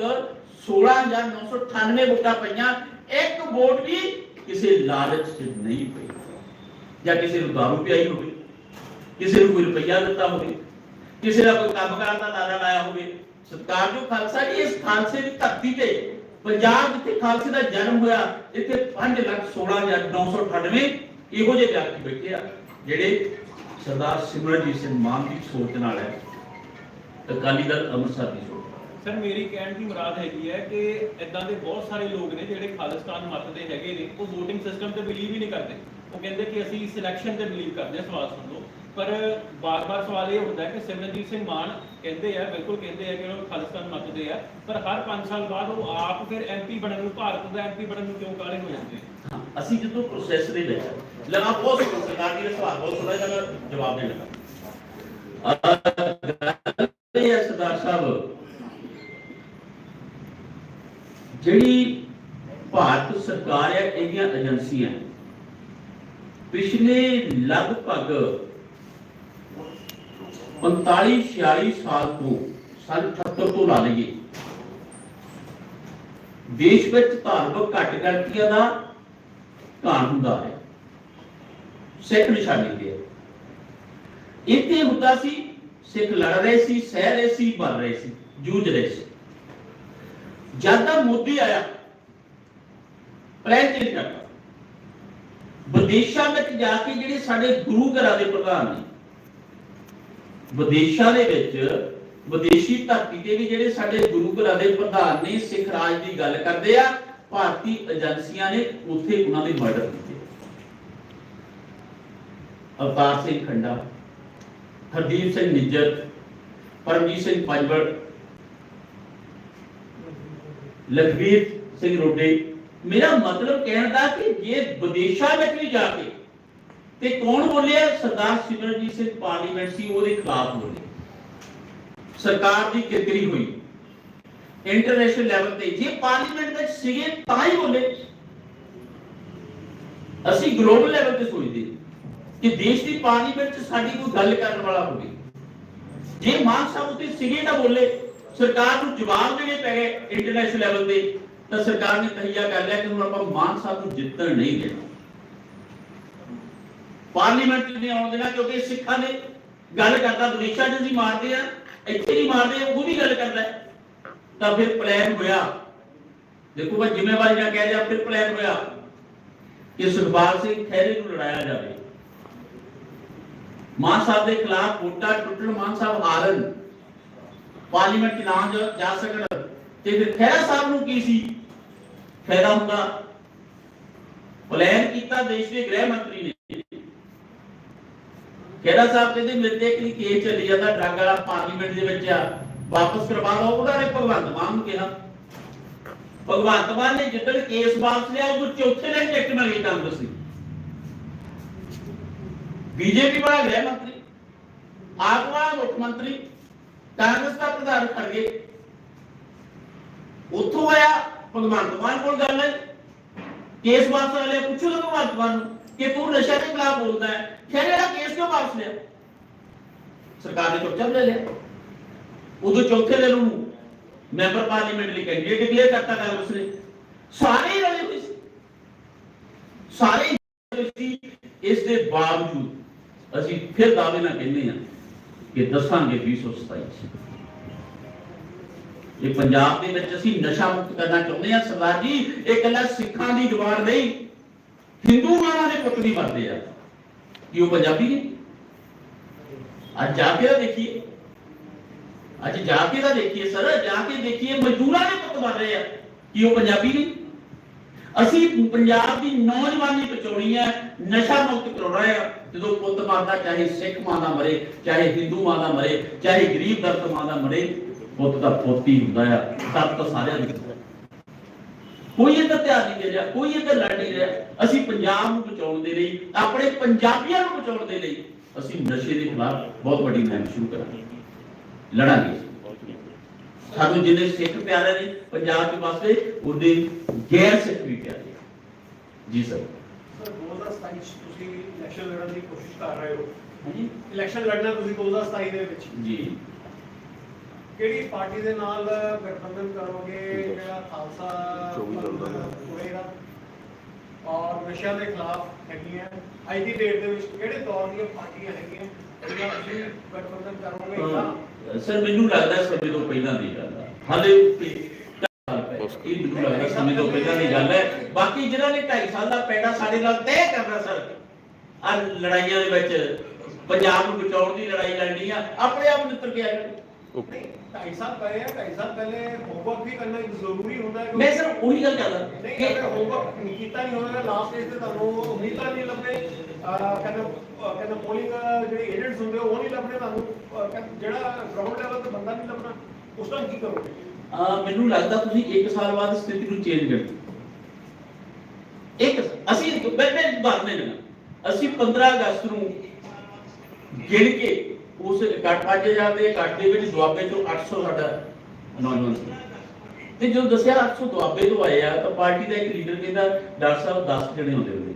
16998 ਵੋਟਾਂ ਪਈਆਂ ਇੱਕ ਵੋਟ ਵੀ ਕਿਸੇ ਲਾਲਚ 'ਚ ਨਹੀਂ ਪਈ ਜਾਂ ਕਿਸੇ ਨੂੰ ਦਾਰੂ ਪਿਆਈ ਹੋਵੇ ਕਿਸੇ ਨੂੰ ਕੋਈ ਰੁਪਈਆ ਦਿੱਤਾ ਹੋਵੇ ਕਿਸੇ ਦਾ ਕੋਈ ਕੰਮ ਕਰਨ ਦਾ ਨਾਰਾ ਲਾਇਆ ਹੋਵੇ ਸਤਿਕਾਰ ਜੋ ਖਾਲਸਾ ਜੀ, ਇਸ ਖਾਲਸੇ ਦੀ ਧਰਤੀ ਤੇ ਪੰਜਾਬ ਜਿੱਥੇ ਖਾਲਸੇ ਦਾ ਜਨਮ ਹੋਇਆ, ਇੱਥੇ 5 ਲੱਖ 16998 ਇਹੋ ਜਿਹੇ ਵਿਅਕਤੀ ਬੈਠੇ ਆ, ਜਿਹੜੇ ਸਰਦਾਰ ਸਿਮਰਨਜੀਤ ਸਿੰਘ ਮਾਨ ਦੀ ਸੋਚ ਨਾਲ ਹੈ। ਅਕਾਲੀ ਦਲ ਅੰਮ੍ਰਿਤਸਰ ਦੀ ਸੋਚ ਨਾਲ। ਸਰ, ਮੇਰੀ ਕਹਿਣ ਦੀ ਮੁਰਾਦ ਹੈਗੀ ਹੈ ਕਿ ਇਦਾਂ ਦੇ ਬਹੁਤ ਸਾਰੇ ਲੋਕ ਨੇ ਜਿਹੜੇ ਖਾਲਿਸਤਾਨ ਮਤ ਦੇ ਹੈਗੇ ਨੇ, ਉਹ VOTING ਸਿਸਟਮ ਤੇ ਬਿਲੀਵ ਹੀ ਨਹੀਂ ਕਰਦੇ। ਉਹ ਕਹਿੰਦੇ ਕਿ ਅਸੀਂ ਸਿਲੈਕਸ਼ਨ ਤੇ ਬਿਲੀਵ ਕਰਦੇ ਹਾਂ, ਸਵਾਲ ਸੁਣ ਲਓ। ਪਰ ਬਾਰ-ਬਾਰ ਸਵਾਲ ਇਹ ਹੁੰਦਾ ਕਿ ਸਿਮਰਨਜੀਤ ਸਿੰਘ ਮਾਨ ਕਹਿੰਦੇ ਆ, ਬਿਲਕੁਲ ਕਹਿੰਦੇ ਆ ਕਿ ਉਹ ਖਾਲਿਸਤਾਨ ਮਤ ਆ, ਪਰ ਹਰ 5 ਸਾਲ ਬਾਅਦ ਉਹ ਆਪ ਫਿਰ ਐਮਪੀ ਬਣਨ ਨੂੰ, ਭਾਰਤ ਦਾ ਐਮਪੀ ਬਣਨ ਨੂੰ ਕਿਉਂ ਕਾਲੇ ਹੋ ਜਾਂਦੇ ਅਸੀਂ ਜਦੋਂ ਪ੍ਰੋਸੈਸ ਦੇ ਵਿੱਚ ਲਗਾ ਬਹੁਤ ਸਰਕਾਰ ਜੀ ਸਵਾਲ ਬਹੁਤ ਸੋਹਣਾ ਜਿਹਾ ਜਵਾਬ ਦੇਣ ਲੱਗਾ। ਇਹ ਹੈ ਸਰਦਾਰ ਸਾਹਿਬ, ਜਿਹੜੀ ਭਾਰਤ ਸਰਕਾਰ ਹੈ ਇਹਦੀਆਂ ਏਜੰਸੀਆਂ ਪਿਛਲੇ ਲਗਭਗ 45 46 ਸਾਲ ਤੋਂ ਸਾਲ 78 ਤੋਂ ਲਾ ਲਈਏ। ਦੇਸ਼ ਵਿੱਚ ਧਾਰਮਿਕ ਘੱਟ ਗਿਣਤੀਆਂ ਦਾ ਘਾਣ ਹੁੰਦਾ ਹੈ। ਸਿੱਖ ਨਿਸ਼ਾਨੀ ਤੇ ਇੱਥੇ ਹੁੰਦਾ ਸੀ, ਸਿੱਖ ਲੜ ਰਹੇ ਸੀ, ਸਹਿ ਰਹੇ ਸੀ, ਬਣ ਰਹੇ ਸੀ, ਜੂਝ ਰਹੇ ਸੀ। ਜਦ ਦਾ ਮੋਦੀ ਆਇਆ ਪਲਾਨ ਚੇਂਜ ਕਰਤਾ ਵਿਦੇਸ਼ਾਂ ਵਿੱਚ ਜਾ ਕੇ ਜਿਹੜੇ ਸਾਡੇ ਗੁਰੂ ਘਰਾਂ ਦੇ ਪ੍ਰਧਾਨ ਨੇ ਵਿਦੇਸ਼ਾਂ ਦੇ ਵਿੱਚ ਵਿਦੇਸ਼ੀ ਧਰਤੀ ਤੇ ਵੀ ਜਿਹੜੇ ਸਾਡੇ ਗੁਰੂ ਘਰਾਂ ਦੇ ਪ੍ਰਧਾਨ ਨੇ, ਸਿੱਖ ਰਾਜ ਦੀ ਗੱਲ ਕਰਦੇ ਆ, ਭਾਰਤੀ ਏਜੰਸੀਆਂ ਨੇ ਉੱਥੇ ਉਹਨਾਂ ਦੇ ਮਰਡਰ ਕੀਤੇ। ਅਵਤਾਰ ਸਿੰਘ ਖੰਡਾ, ਹਰਦੀਪ ਸਿੰਘ ਨਿੱਜਰ, ਪਰਮਜੀਤ ਸਿੰਘ ਪੰਜਵੜ ਲਖਵੀਰ ਸਿੰਘ ਰੋਡੇ। ਮੇਰਾ ਮਤਲਬ ਕਹਿਣ ਦਾ ਕਿ ਜੇ ਵਿਦੇਸ਼ਾਂ ਵਿੱਚ ਵੀ ਜਾ ਕੇ ਤੇ ਕੌਣ ਬੋਲਿਆ? ਸਰਦਾਰ ਸਿਮਰਨਜੀਤ ਸਿੰਘ ਪਾਰਲੀਮੈਂਟ ਸੀ, ਉਹਦੇ ਖਿਲਾਫ ਬੋਲੇ। ਸਰਕਾਰ ਦੀ ਕਿਰਕਰੀ ਹੋਈ। ਇੰਟਰਨੈਸ਼ਨਲ ਲੈਵਲ ਤੇ ਜੇ ਪਾਰਲੀਮੈਂਟ ਵਿੱਚ ਸੀਗੇ, ਤਾਂ ਹੀ ਬੋਲੇ। ਅਸੀਂ ਗਲੋਬਲ ਲੈਵਲ ਤੇ ਸੋਚਦੇ ਕਿ ਦੇਸ਼ ਦੀ ਪਾਰਲੀਮੈਂਟ 'ਚ ਸਾਡੀ ਕੋਈ ਗੱਲ ਕਰਨ ਵਾਲਾ ਹੋਵੇ। ਜੇ ਮਾਨ ਸਾਹਿਬ ਉੱਤੇ ਸੀਗੇ ਤਾਂ ਬੋਲੇ। ਸਰਕਾਰ ਨੂੰ ਜਵਾਬ ਦੇਣੇ ਪੈ ਗਏ ਇੰਟਰਨੈਸ਼ਨਲ ਲੈਵਲ ਤੇ। ਤਾਂ ਸਰਕਾਰ ਨੇ ਤਹੀਆ ਕਰ ਲਿਆ ਕਿ ਹੁਣ ਆਪਾਂ ਮਾਨ ਸਾਹਿਬ ਨੂੰ ਜਿੱਤਣ ਨਹੀਂ ਦੇਣਾ। ਪਾਰਲੀਮੈਂਟ 'ਚ ਆਉਣ ਦੇਣਾ ਕਿਉਂਕਿ ਸਿੱਖਾਂ ਨੇ ਗੱਲ ਕਰਦਾ, ਵਿਦੇਸ਼ਾਂ 'ਚ ਅਸੀਂ ਮਾਰਦੇ ਆ, ਇੱਥੇ ਨਹੀਂ ਮਾਰਦੇ, ਉਹ ਵੀ ਗੱਲ ਕਰਦਾ ਤਾਂ ਫਿਰ ਪਲਾਨ ਹੋਇਆ। ਦੇਖੋ ਮੈਂ ਜ਼ਿੰਮੇਵਾਰੀ ਨਾਲ ਕਹਿ ਰਿਹਾ, ਫਿਰ ਪਲਾਨ ਹੋਇਆ ਕਿ ਸੁਖਪਾਲ ਸਿੰਘ ਖਹਿਰੇ ਨੂੰ ਲੜਾਇਆ ਜਾਵੇ। ਮਾਨ ਸਾਹਿਬ ਦੇ ਖਿਲਾਫ ਵੋਟਾਂ ਟੁੱਟਣ ਮਾਨ ਸਾਹਿਬ ਹਾਰਨ, ਪਾਰਲੀਮੈਂਟ ਨਾ ਜਾ- ਸਕਣ। ਤੇ ਫਿਰ ਖਹਿਰਾ ਸਾਹਿਬ ਨੂੰ ਕੀ ਸੀ? ਫਾਇਦਾ ਹੁੰਦਾ। ਪਲਾਨ ਕੀਤਾ ਦੇਸ਼ ਦੇ ਗ੍ਰਹਿ ਮੰਤਰੀ ਨੇ। ਖਹਿਰਾ ਸਾਹਿਬ ਕਹਿੰਦੇ ਮੇਰੇ ਤੇ ਇੱਕ ਕੇਸ ਚੱਲੀ ਜਾਂਦਾ, ਡਰੱਗ ਵਾਲਾ ਪਾਰਲੀਮੈਂਟ ਦੇ ਵਿੱਚ ਆ। ਵਾਪਸ ਕਰਵਾ ਲਓ ਉਹਨਾਂ ਨੇ ਭਗਵੰਤ ਮਾਨ ਨੂੰ ਕਿਹਾ। ਭਗਵੰਤ ਮਾਨ ਨੇ ਜਿੱਦਣ ਕੇਸ ਵਾਪਸ ਲਿਆ, ਉਹ ਚੌਥੇ ਦਿਨ ਟਿਕਟ ਮਿਲ ਗਈ ਕਾਂਗਰਸ ਦੀ ਬੀਜੇਪੀ ਵਾਲਾ ਗ੍ਰਹਿ ਮੰਤਰੀ ਆਪ ਵਾਲਾ ਮੁੱਖ ਮੰਤਰੀ, ਕਾਂਗਰਸ ਦਾ ਪ੍ਰਧਾਨ ਖੜ ਗਏ। ਉੱਥੋਂ ਆਇਆ ਭਗਵੰਤ ਮਾਨ ਕੋਲ ਗੱਲ ਹੈ ਕੇਸ ਵਾਪਸ ਵਾਲੇ ਪੁੱਛੋ ਤਾਂ ਭਗਵੰਤ ਮਾਨ ਨੂੰ। ਕਿ ਤੂੰ ਨਸ਼ਾ ਦੇ ਖਿਲਾਫ ਬੋਲਦਾ ਹੈ ਖੈਰ ਇਹਦਾ ਕੇਸ ਕਿਉਂ ਵਾਪਸ ਲਿਆ? ਸਰਕਾਰ ਨੇ ਚੁੱਪਚਾਪ ਲੈ ਲਿਆ। ਉਦੋਂ ਚੌਥੇ ਦਿਨ ਨੂੰ ਮੈਂਬਰ ਪਾਰਲੀਮੈਂਟ ਲਈ ਕੈਂਡੀਡੇਟ ਡਿਕਲੇਅਰ ਕਰਤਾ ਕਾਂਗਰਸ ਨੇ। ਸਾਰੇ ਰਲੇ ਹੋਏ ਸੀ। ਸਾਰੇ ਸੀ। ਇਸ ਦੇ ਬਾਵਜੂਦ ਅਸੀਂ ਫਿਰ ਦਾਅਵੇ ਨਾਲ ਕਹਿੰਦੇ ਹਾਂ ਕਿ ਦੱਸਾਂਗੇ 2027 ਚ। ਇਹ ਪੰਜਾਬ ਦੇ ਵਿੱਚ ਅਸੀਂ ਨਸ਼ਾ ਮੁਕਤ ਕਰਨਾ ਚਾਹੁੰਦੇ ਹਾਂ, ਸਰਦਾਰ ਜੀ, ਇਹ ਇਕੱਲਾ ਸਿੱਖਾਂ ਦੀ ਜਵਾਨ ਨਹੀਂ ਹਿੰਦੂ ਮਾਨਾਂ ਦੇ ਪੁੱਤ ਨਹੀਂ ਮਰਦੇ ਆ। ਕੀ ਉਹ ਪੰਜਾਬੀ ਨੇ? ਅੱਜ ਜਾ ਕੇ ਦੇਖੀਏ। ਅੱਜ ਜਾ ਕੇ ਤਾਂ ਦੇਖੀਏ ਸਰ, ਜਾ ਕੇ ਦੇਖੀਏ ਮਜ਼ਦੂਰਾਂ ਦੇ ਪੁੱਤ ਮਰ ਰਹੇ ਆ। ਕੀ ਉਹ ਪੰਜਾਬੀ ਨੇ? ਅਸੀਂ ਪੰਜਾਬ ਦੀ ਨੌਜਵਾਨੀ ਬਚਾਉਣੀ ਹੈ ਨਸ਼ਾ ਮੁਕਤ ਕਰਾਉਣਾ ਹੈ ਜਦੋਂ ਪੁੱਤ ਮਰਦਾ, ਚਾਹੇ ਸਿੱਖ ਮਾਂ ਦਾ ਮਰੇ, ਚਾਹੇ ਹਿੰਦੂ ਮਾਂ ਦਾ ਮਰੇ, ਚਾਹੇ ਗਰੀਬ ਦਰਦ ਮਾਂ ਦਾ ਮਰੇ, ਪੁੱਤ ਦਾ ਪੁੱਤ ਹੀ ਹੁੰਦਾ ਆ। ਸਭ ਤੋਂ ਸਾਰਿਆਂ ਦੀ ਕੋਈ ਇਹਦਾ ਧਿਆਨ ਨਹੀਂ ਦੇ ਰਿਹਾ ਕੋਈ ਇਹਦਾ ਲੜ ਨਹੀਂ ਰਿਹਾ। ਅਸੀਂ ਪੰਜਾਬ ਨੂੰ ਬਚਾਉਣ ਦੇ ਲਈ ਆਪਣੇ ਪੰਜਾਬੀਆਂ ਨੂੰ ਬਚਾਉਣ ਦੇ ਲਈ ਅਸੀਂ ਨਸ਼ੇ ਦੇ ਖਿਲਾਫ ਬਹੁਤ ਵੱਡੀ ਮੁਹਿੰਮ ਸ਼ੁਰੂ ਕਰਾਂਗੇ। ਲੜਾਂਗੇ ਸਾਨੂੰ ਜਿੰਨੇ ਸਿੱਖ ਪਿਆਰੇ ਨੇ ਪੰਜਾਬ ਦੇ ਵਾਸਤੇ ਉਹਦੇ ਗੈਰ ਸਿੱਖ ਵੀ ਪਿਆਰੇ। ਜੀ ਸਰ। ਸਰ 2027 ਚ ਤੁਸੀਂ ਇਲੈਕਸ਼ਨ ਲੜਨ ਦੀ ਕੋਸ਼ਿਸ਼ ਕਰ ਰਹੇ ਹੋ। ਹਾਂਜੀ? ਇਲੈਕਸ਼ਨ ਲੜਨਾ ਤੁਸੀਂ 2027 ਦੇ ਵਿੱਚ। ਜੀ। ਕਿਹੜੀ ਪਾਰਟੀ ਦੇ ਨਾਲ ਗਠਬੰਧਨ ਕਰੋਗੇ? ਜਿਹੜਾ ਖਾਲਸਾ ਹੋਏਗਾ। ਔਰ ਨਸ਼ਿਆਂ ਦੇ ਖਿਲਾਫ ਹੈਗੀਆਂ। ਅੱਜ ਦੀ ਡੇਟ ਦੇ ਵਿੱਚ ਕਿਹੜੇ ਦੌਰ ਦੀਆਂ ਪਾਰਟੀਆਂ ਹੈਗੀਆਂ? ਜਿਹੜੀਆਂ ਤੁਸੀਂ ਗਠਬੰਧਨ ਕਰੋਗੇ ਸਰ ਮੈਨੂੰ ਲੱਗਦਾ ਸਮੇਂ ਤੋਂ ਪਹਿਲਾਂ ਦੀ ਗੱਲ ਹੈ ਹਾਲੇ ਇਹ ਮੈਨੂੰ ਲੱਗਦਾ ਸਮੇਂ ਤੋਂ ਪਹਿਲਾਂ ਦੀ ਗੱਲ ਹੈ। ਬਾਕੀ ਜਿਹਨਾਂ ਨੇ 2.5 ਸਾਲ ਦਾ ਪੈੜਾ ਸਾਡੇ ਨਾਲ ਤੈਅ ਕਰਨਾ ਸਰ। ਆ ਲੜਾਈਆਂ ਦੇ ਵਿੱਚ ਪੰਜਾਬ ਨੂੰ ਬਚਾਉਣ ਦੀ ਲੜਾਈ ਲੜਨੀ ਆ। ਆਪਣੇ ਆਪ ਨਿੱਤਰ ਕੇ ਆ। ਜਾਣਗੇ ਨਹੀਂ, ਢਾਈ ਸਾਲ ਪਏ ਆ ਢਾਈ ਸਾਲ ਪਹਿਲੇ ਹੋਮਵਰਕ ਵੀ ਕਰਨਾ ਇੱਕ ਜ਼ਰੂਰੀ ਹੁੰਦਾ ਹੈ ਮੈਂ ਸਰ ਉਹੀ ਗੱਲ ਕਰਦਾ ਕਿ ਹੋਮਵਰਕ ਨਹੀਂ ਕੀਤਾ ਨਹੀਂ ਹੋਵੇਗਾ ਲਾਸਟ ਸਟੇਜ ਤੇ ਤੁਹਾਨੂੰ ਉਮੀਦਵਾਰ ਨਹੀਂ ਅਹ ਕਹਿੰਦੇ ਕਹਿੰਦੇ ਪੋਲਿੰਗ ਜਿਹੜੇ ਏਜੰਟਸ ਹੁੰਦੇ ਉਹ ਨਹੀਂ ਲੱਭਣੇ ਤੁਹਾਨੂੰ। ਜਿਹੜਾ ਗਰਾਊਂਡ ਲੈਵਲ ਤੇ ਬੰਦਾ ਨਹੀਂ ਲੱਭਣਾ ਉਸ ਟਾਈਮ ਕੀ ਕਰੋਗੇ? ਮੈਨੂੰ ਲੱਗਦਾ ਤੁਸੀਂ 1 ਸਾਲ ਬਾਅਦ ਸਥਿਤੀ ਨੂੰ ਚੇਂਜ ਕਰ। ਇੱਕ ਅਸੀਂ ਮੈਂ ਬਾਤ ਨਹੀਂ ਲੈਣਾ ਅਸੀਂ 15 ਅਗਸਤ ਨੂੰ ਗਿਣ ਕੇ ਉਸ ਇਕੱਠ ਅੱਜ ਜਾਂਦੇ ਇਕੱਠ ਦੇ ਵਿੱਚ ਦੁਆਬੇ ਤੋਂ 800 ਸਾਡਾ ਨੌਜਵਾਨ ਸੀ। ਤੇ ਜਦੋਂ ਦੱਸਿਆ 800 ਦੁਆਬੇ ਤੋਂ ਆਏ ਆ, ਤਾਂ ਪਾਰਟੀ ਦਾ ਇੱਕ ਲੀਡਰ ਕਹਿੰਦਾ, ਡਾਕਟਰ ਸਾਹਿਬ 10 ਜਣੇ ਹੁੰਦੇ ਹੁੰਦੇ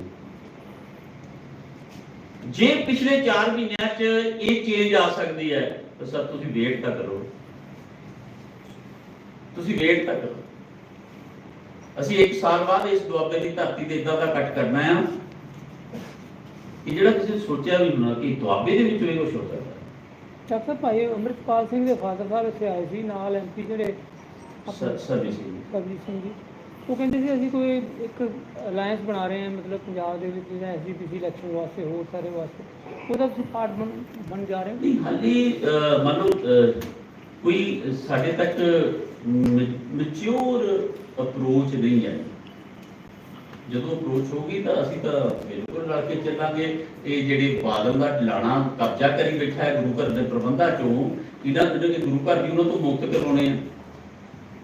ਜੇ ਪਿਛਲੇ 4 ਮਹੀਨਿਆਂ 'ਚ ਇਹ ਚੇਂਜ ਆ ਸਕਦੀ ਹੈ, ਤਾਂ ਸਰ ਤੁਸੀਂ ਵੇਟ ਤਾਂ ਕਰੋ। ਤੁਸੀਂ ਵੇਟ ਤਾਂ ਕਰੋ। ਅਸੀਂ ਇੱਕ ਸਾਲ ਬਾਅਦ ਇਸ ਦੁਆਬੇ ਦੀ ਧਰਤੀ ਤੇ ਇਦਾਂ ਦਾ ਕੱਟ ਕਰਨਾ ਆ ਕਿ ਜਿਹੜਾ ਕਿਸੇ ਨੇ ਸੋਚਿਆ ਵੀ ਹੋਣਾ ਕਿ ਦੁਆਬੇ ਦੇ ਵਿੱਚ ਵੀ ਕੁਝ ਹੋ ਸਕਦਾ। ਡਾਕਟਰ ਭਾਈ ਅੰਮ੍ਰਿਤਪਾਲ ਸਿੰਘ ਦੇ ਫਾਦਰ ਸਾਹਿਬ ਇੱਥੇ ਆਏ ਸੀ ਨਾਲ ਐਮਪੀ ਜਿਹੜੇ ਸਰ ਸਰਵਿਸ ਦੀ ਕਬੀਰ ਸਿੰਘ ਜੀ। ਉਹ ਕਹਿੰਦੇ ਸੀ ਅਸੀਂ ਕੋਈ ਇੱਕ ਅਲਾਈਅੰਸ ਬਣਾ ਰਹੇ ਹਾਂ ਮਤਲਬ ਪੰਜਾਬ ਦੇ ਵਿੱਚ ਜਿਹੜਾ ਐਸਜੀਪੀਸੀ ਇਲੈਕਸ਼ਨ ਵਾਸਤੇ ਹੋਰ ਸਾਰੇ ਵਾਸਤੇ। ਉਹਦਾ ਤੁਸੀਂ ਪਾਰਟ ਬਣ ਬਣ ਜਾ ਰਹੇ ਹੋ? ਨਹੀਂ ਹਾਲੀ ਮੰਨ ਲਓ ਕੋਈ ਸਾਡੇ ਤੱਕ ਮੈਚੁਰ ਅਪਰੋਚ ਨਹੀਂ ਹੈ ਜਦੋਂ ਅਪਰੋਚ ਹੋਗੀ ਤਾਂ ਅਸੀਂ ਤਾਂ ਬਿਲਕੁਲ ਲੜ ਕੇ ਚੱਲਾਂਗੇ। ਇਹ ਜਿਹੜੇ ਬਾਦਲ ਦਾ ਲਾਣਾ ਕਬਜ਼ਾ ਕਰੀ ਬੈਠਾ ਹੈ ਗੁਰੂ ਘਰ ਦੇ ਪ੍ਰਬੰਧਾਂ ਚੋਂ, ਇਹਨਾਂ ਜਿਹੜੇ ਗੁਰੂ ਘਰ ਵੀ ਉਹਨਾਂ ਤੋਂ ਮੁਕਤ ਕਰਵਾਉਣੇ ਆ।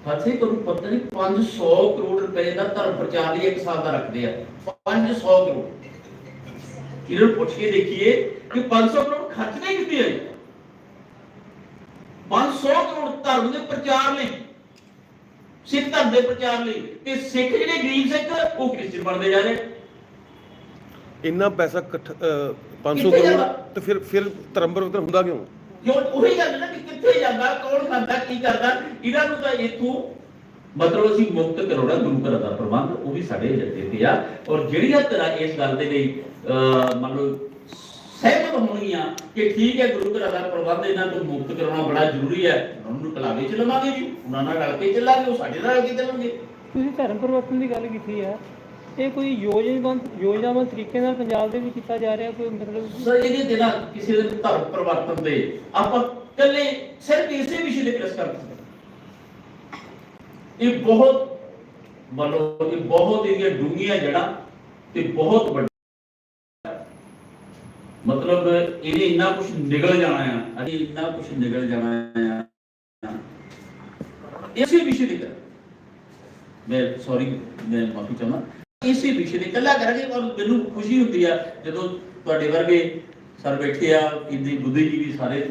ਫਸੇ ਕਰੂ ਪਤਾ ਨਹੀਂ 500 ਕਰੋੜ ਰੁਪਏ ਦਾ ਧਰਮ ਪ੍ਰਚਾਰ ਲਈ ਇੱਕ ਸਾਲ ਦਾ ਰੱਖਦੇ ਆ। 500 ਕਰੋੜ। ਇਹਨਾਂ ਨੂੰ ਪੁੱਛ ਕੇ ਦੇਖੀਏ ਕਿ 500 ਕਰੋੜ ਖਰਚਣੇ ਕਿੱਥੇ ਆਏ 500 ਕਰੋੜ ਧਰਮ ਦੇ ਪ੍ਰਚਾਰ ਲਈ। ਸਿੱਖ ਧਰਮ ਦੇ ਪ੍ਰਚਾਰ ਲਈ। ਤੇ ਸਿੱਖ ਜਿਹੜੇ ਗਰੀਬ ਸਿੱਖ ਉਹ ਕ੍ਰਿਸਚੀਅਨ ਬਣਦੇ ਜਾ ਰਹੇ? ਇੰਨਾ ਪੈਸਾ ਇਕੱਠ ਅਹ, 500 ਕਿੱਥੇ ਕਰੋੜ ਜਾਂਦਾ? ਤੇ ਫਿਰ ਫਿਰ ਧਰਮ ਪਰਿਵਰਤਨ ਹੁੰਦਾ ਕਿਉਂ? ਕਿਉਂ? ਉਹੀ ਗੱਲ ਹੈ ਨਾ ਕਿ ਕਿੱਥੇ ਜਾਂਦਾ ਕੌਣ ਖਾਂਦਾ ਕੀ ਕਰਦਾ? ਇਹਨਾਂ ਨੂੰ ਤਾਂ ਇਥੋਂ ਮਤਲਬ ਅਸੀਂ ਮੁਕਤ ਕਰਾਉਣਾ ਗੁਰੂ ਘਰ ਦਾ ਪ੍ਰਬੰਧ ਉਹ ਵੀ ਸਾਡੇ ਏਜੰਡੇ ਤੇ ਆ। ਔਰ ਜਿਹੜੀਆਂ ਤਰ੍ਹਾਂ ਇਸ ਗੱਲ ਦੇ ਲਈ ਅਹ, ਮੰਨ ਲਓ ਸਹਿਮਤ ਹੋਣਗੀਆਂ ਕਿ ਠੀਕ ਹੈ ਗੁਰੂ ਘਰ ਦਾ ਪ੍ਰਬੰਧ ਇਹਨਾਂ ਤੋਂ ਮੁਕਤ ਕਰਾਉਣਾ ਬੜਾ ਜ਼ਰੂਰੀ ਹੈ। ਉਹਨਾਂ ਨੂੰ ਕਲਾਵੇ ਚ ਲਵਾਂਗੇ ਜੀ ਉਹਨਾਂ ਨਾਲ ਰਲ ਕੇ ਚੱਲਾਂਗੇ ਉਹ ਸਾਡੇ ਨਾਲ ਰਲ ਕੇ ਚੱਲਣਗੇ। ਤੁਸੀਂ ਧਰਮ ਪਰਿਵਰਤਨ ਦੀ ਗੱਲ ਕੀਤੀ ਹੈ। ਇਹ ਕੋਈ ਯੋਜਨਾਬੰਦ ਯੋਜਨਾਬੰਦ ਤਰੀਕੇ ਨਾਲ ਪੰਜਾਬ ਦੇ ਵਿੱਚ ਕੀਤਾ ਜਾ ਰਿਹਾ ਕੋਈ ਮਤਲਬ? ਸਰ ਇਹਦੇ ਨਾਲ ਕਿਸੇ ਦੇ ਧਰਮ ਪਰਿਵਰਤਨ ਦੇ ਆਪਾਂ ਕੱਲੇ ਸਿਰਫ ਇਸੇ ਵਿਸ਼ੇ ਦੇ ਪ੍ਰੈਸ ਕਰ ਸਕਦੇ ਇਹ ਬਹੁਤ ਮੰਨ ਲਓ ਇਹ ਬਹੁਤ ਇਹਦੀਆਂ ਡੂੰਘੀਆਂ ਜੜਾਂ ਤੇ ਬਹੁਤ ਮਤਲਬ ਇਹਨੇ ਇੰਨਾ ਕੁਝ ਨਿਕਲ ਜਾਣਾ ਆ ਅਜੇ ਇੰਨਾ ਕੁਝ ਨਿਕਲ ਜਾਣਾ ਆ। ਇਸੇ ਵਿਸ਼ੇ ਦੇ ਕਰ ਮੈਂ ਸੌਰੀ ਮੈਂ ਮਾਫੀ ਚਾਹੁੰਦਾ। ਇਸੇ ਵਿਸ਼ੇ ਦੇ ਕੱਲਾ ਕਰਾਂਗੇ ਔਰ ਮੈਨੂੰ ਖੁਸ਼ੀ ਹੁੰਦੀ ਆ ਜਦੋਂ ਤੁਹਾਡੇ ਵਰਗੇ ਸਰ ਬੈਠੇ ਆ, ਇੰਨੀ ਵੀ ਸਾਰੇ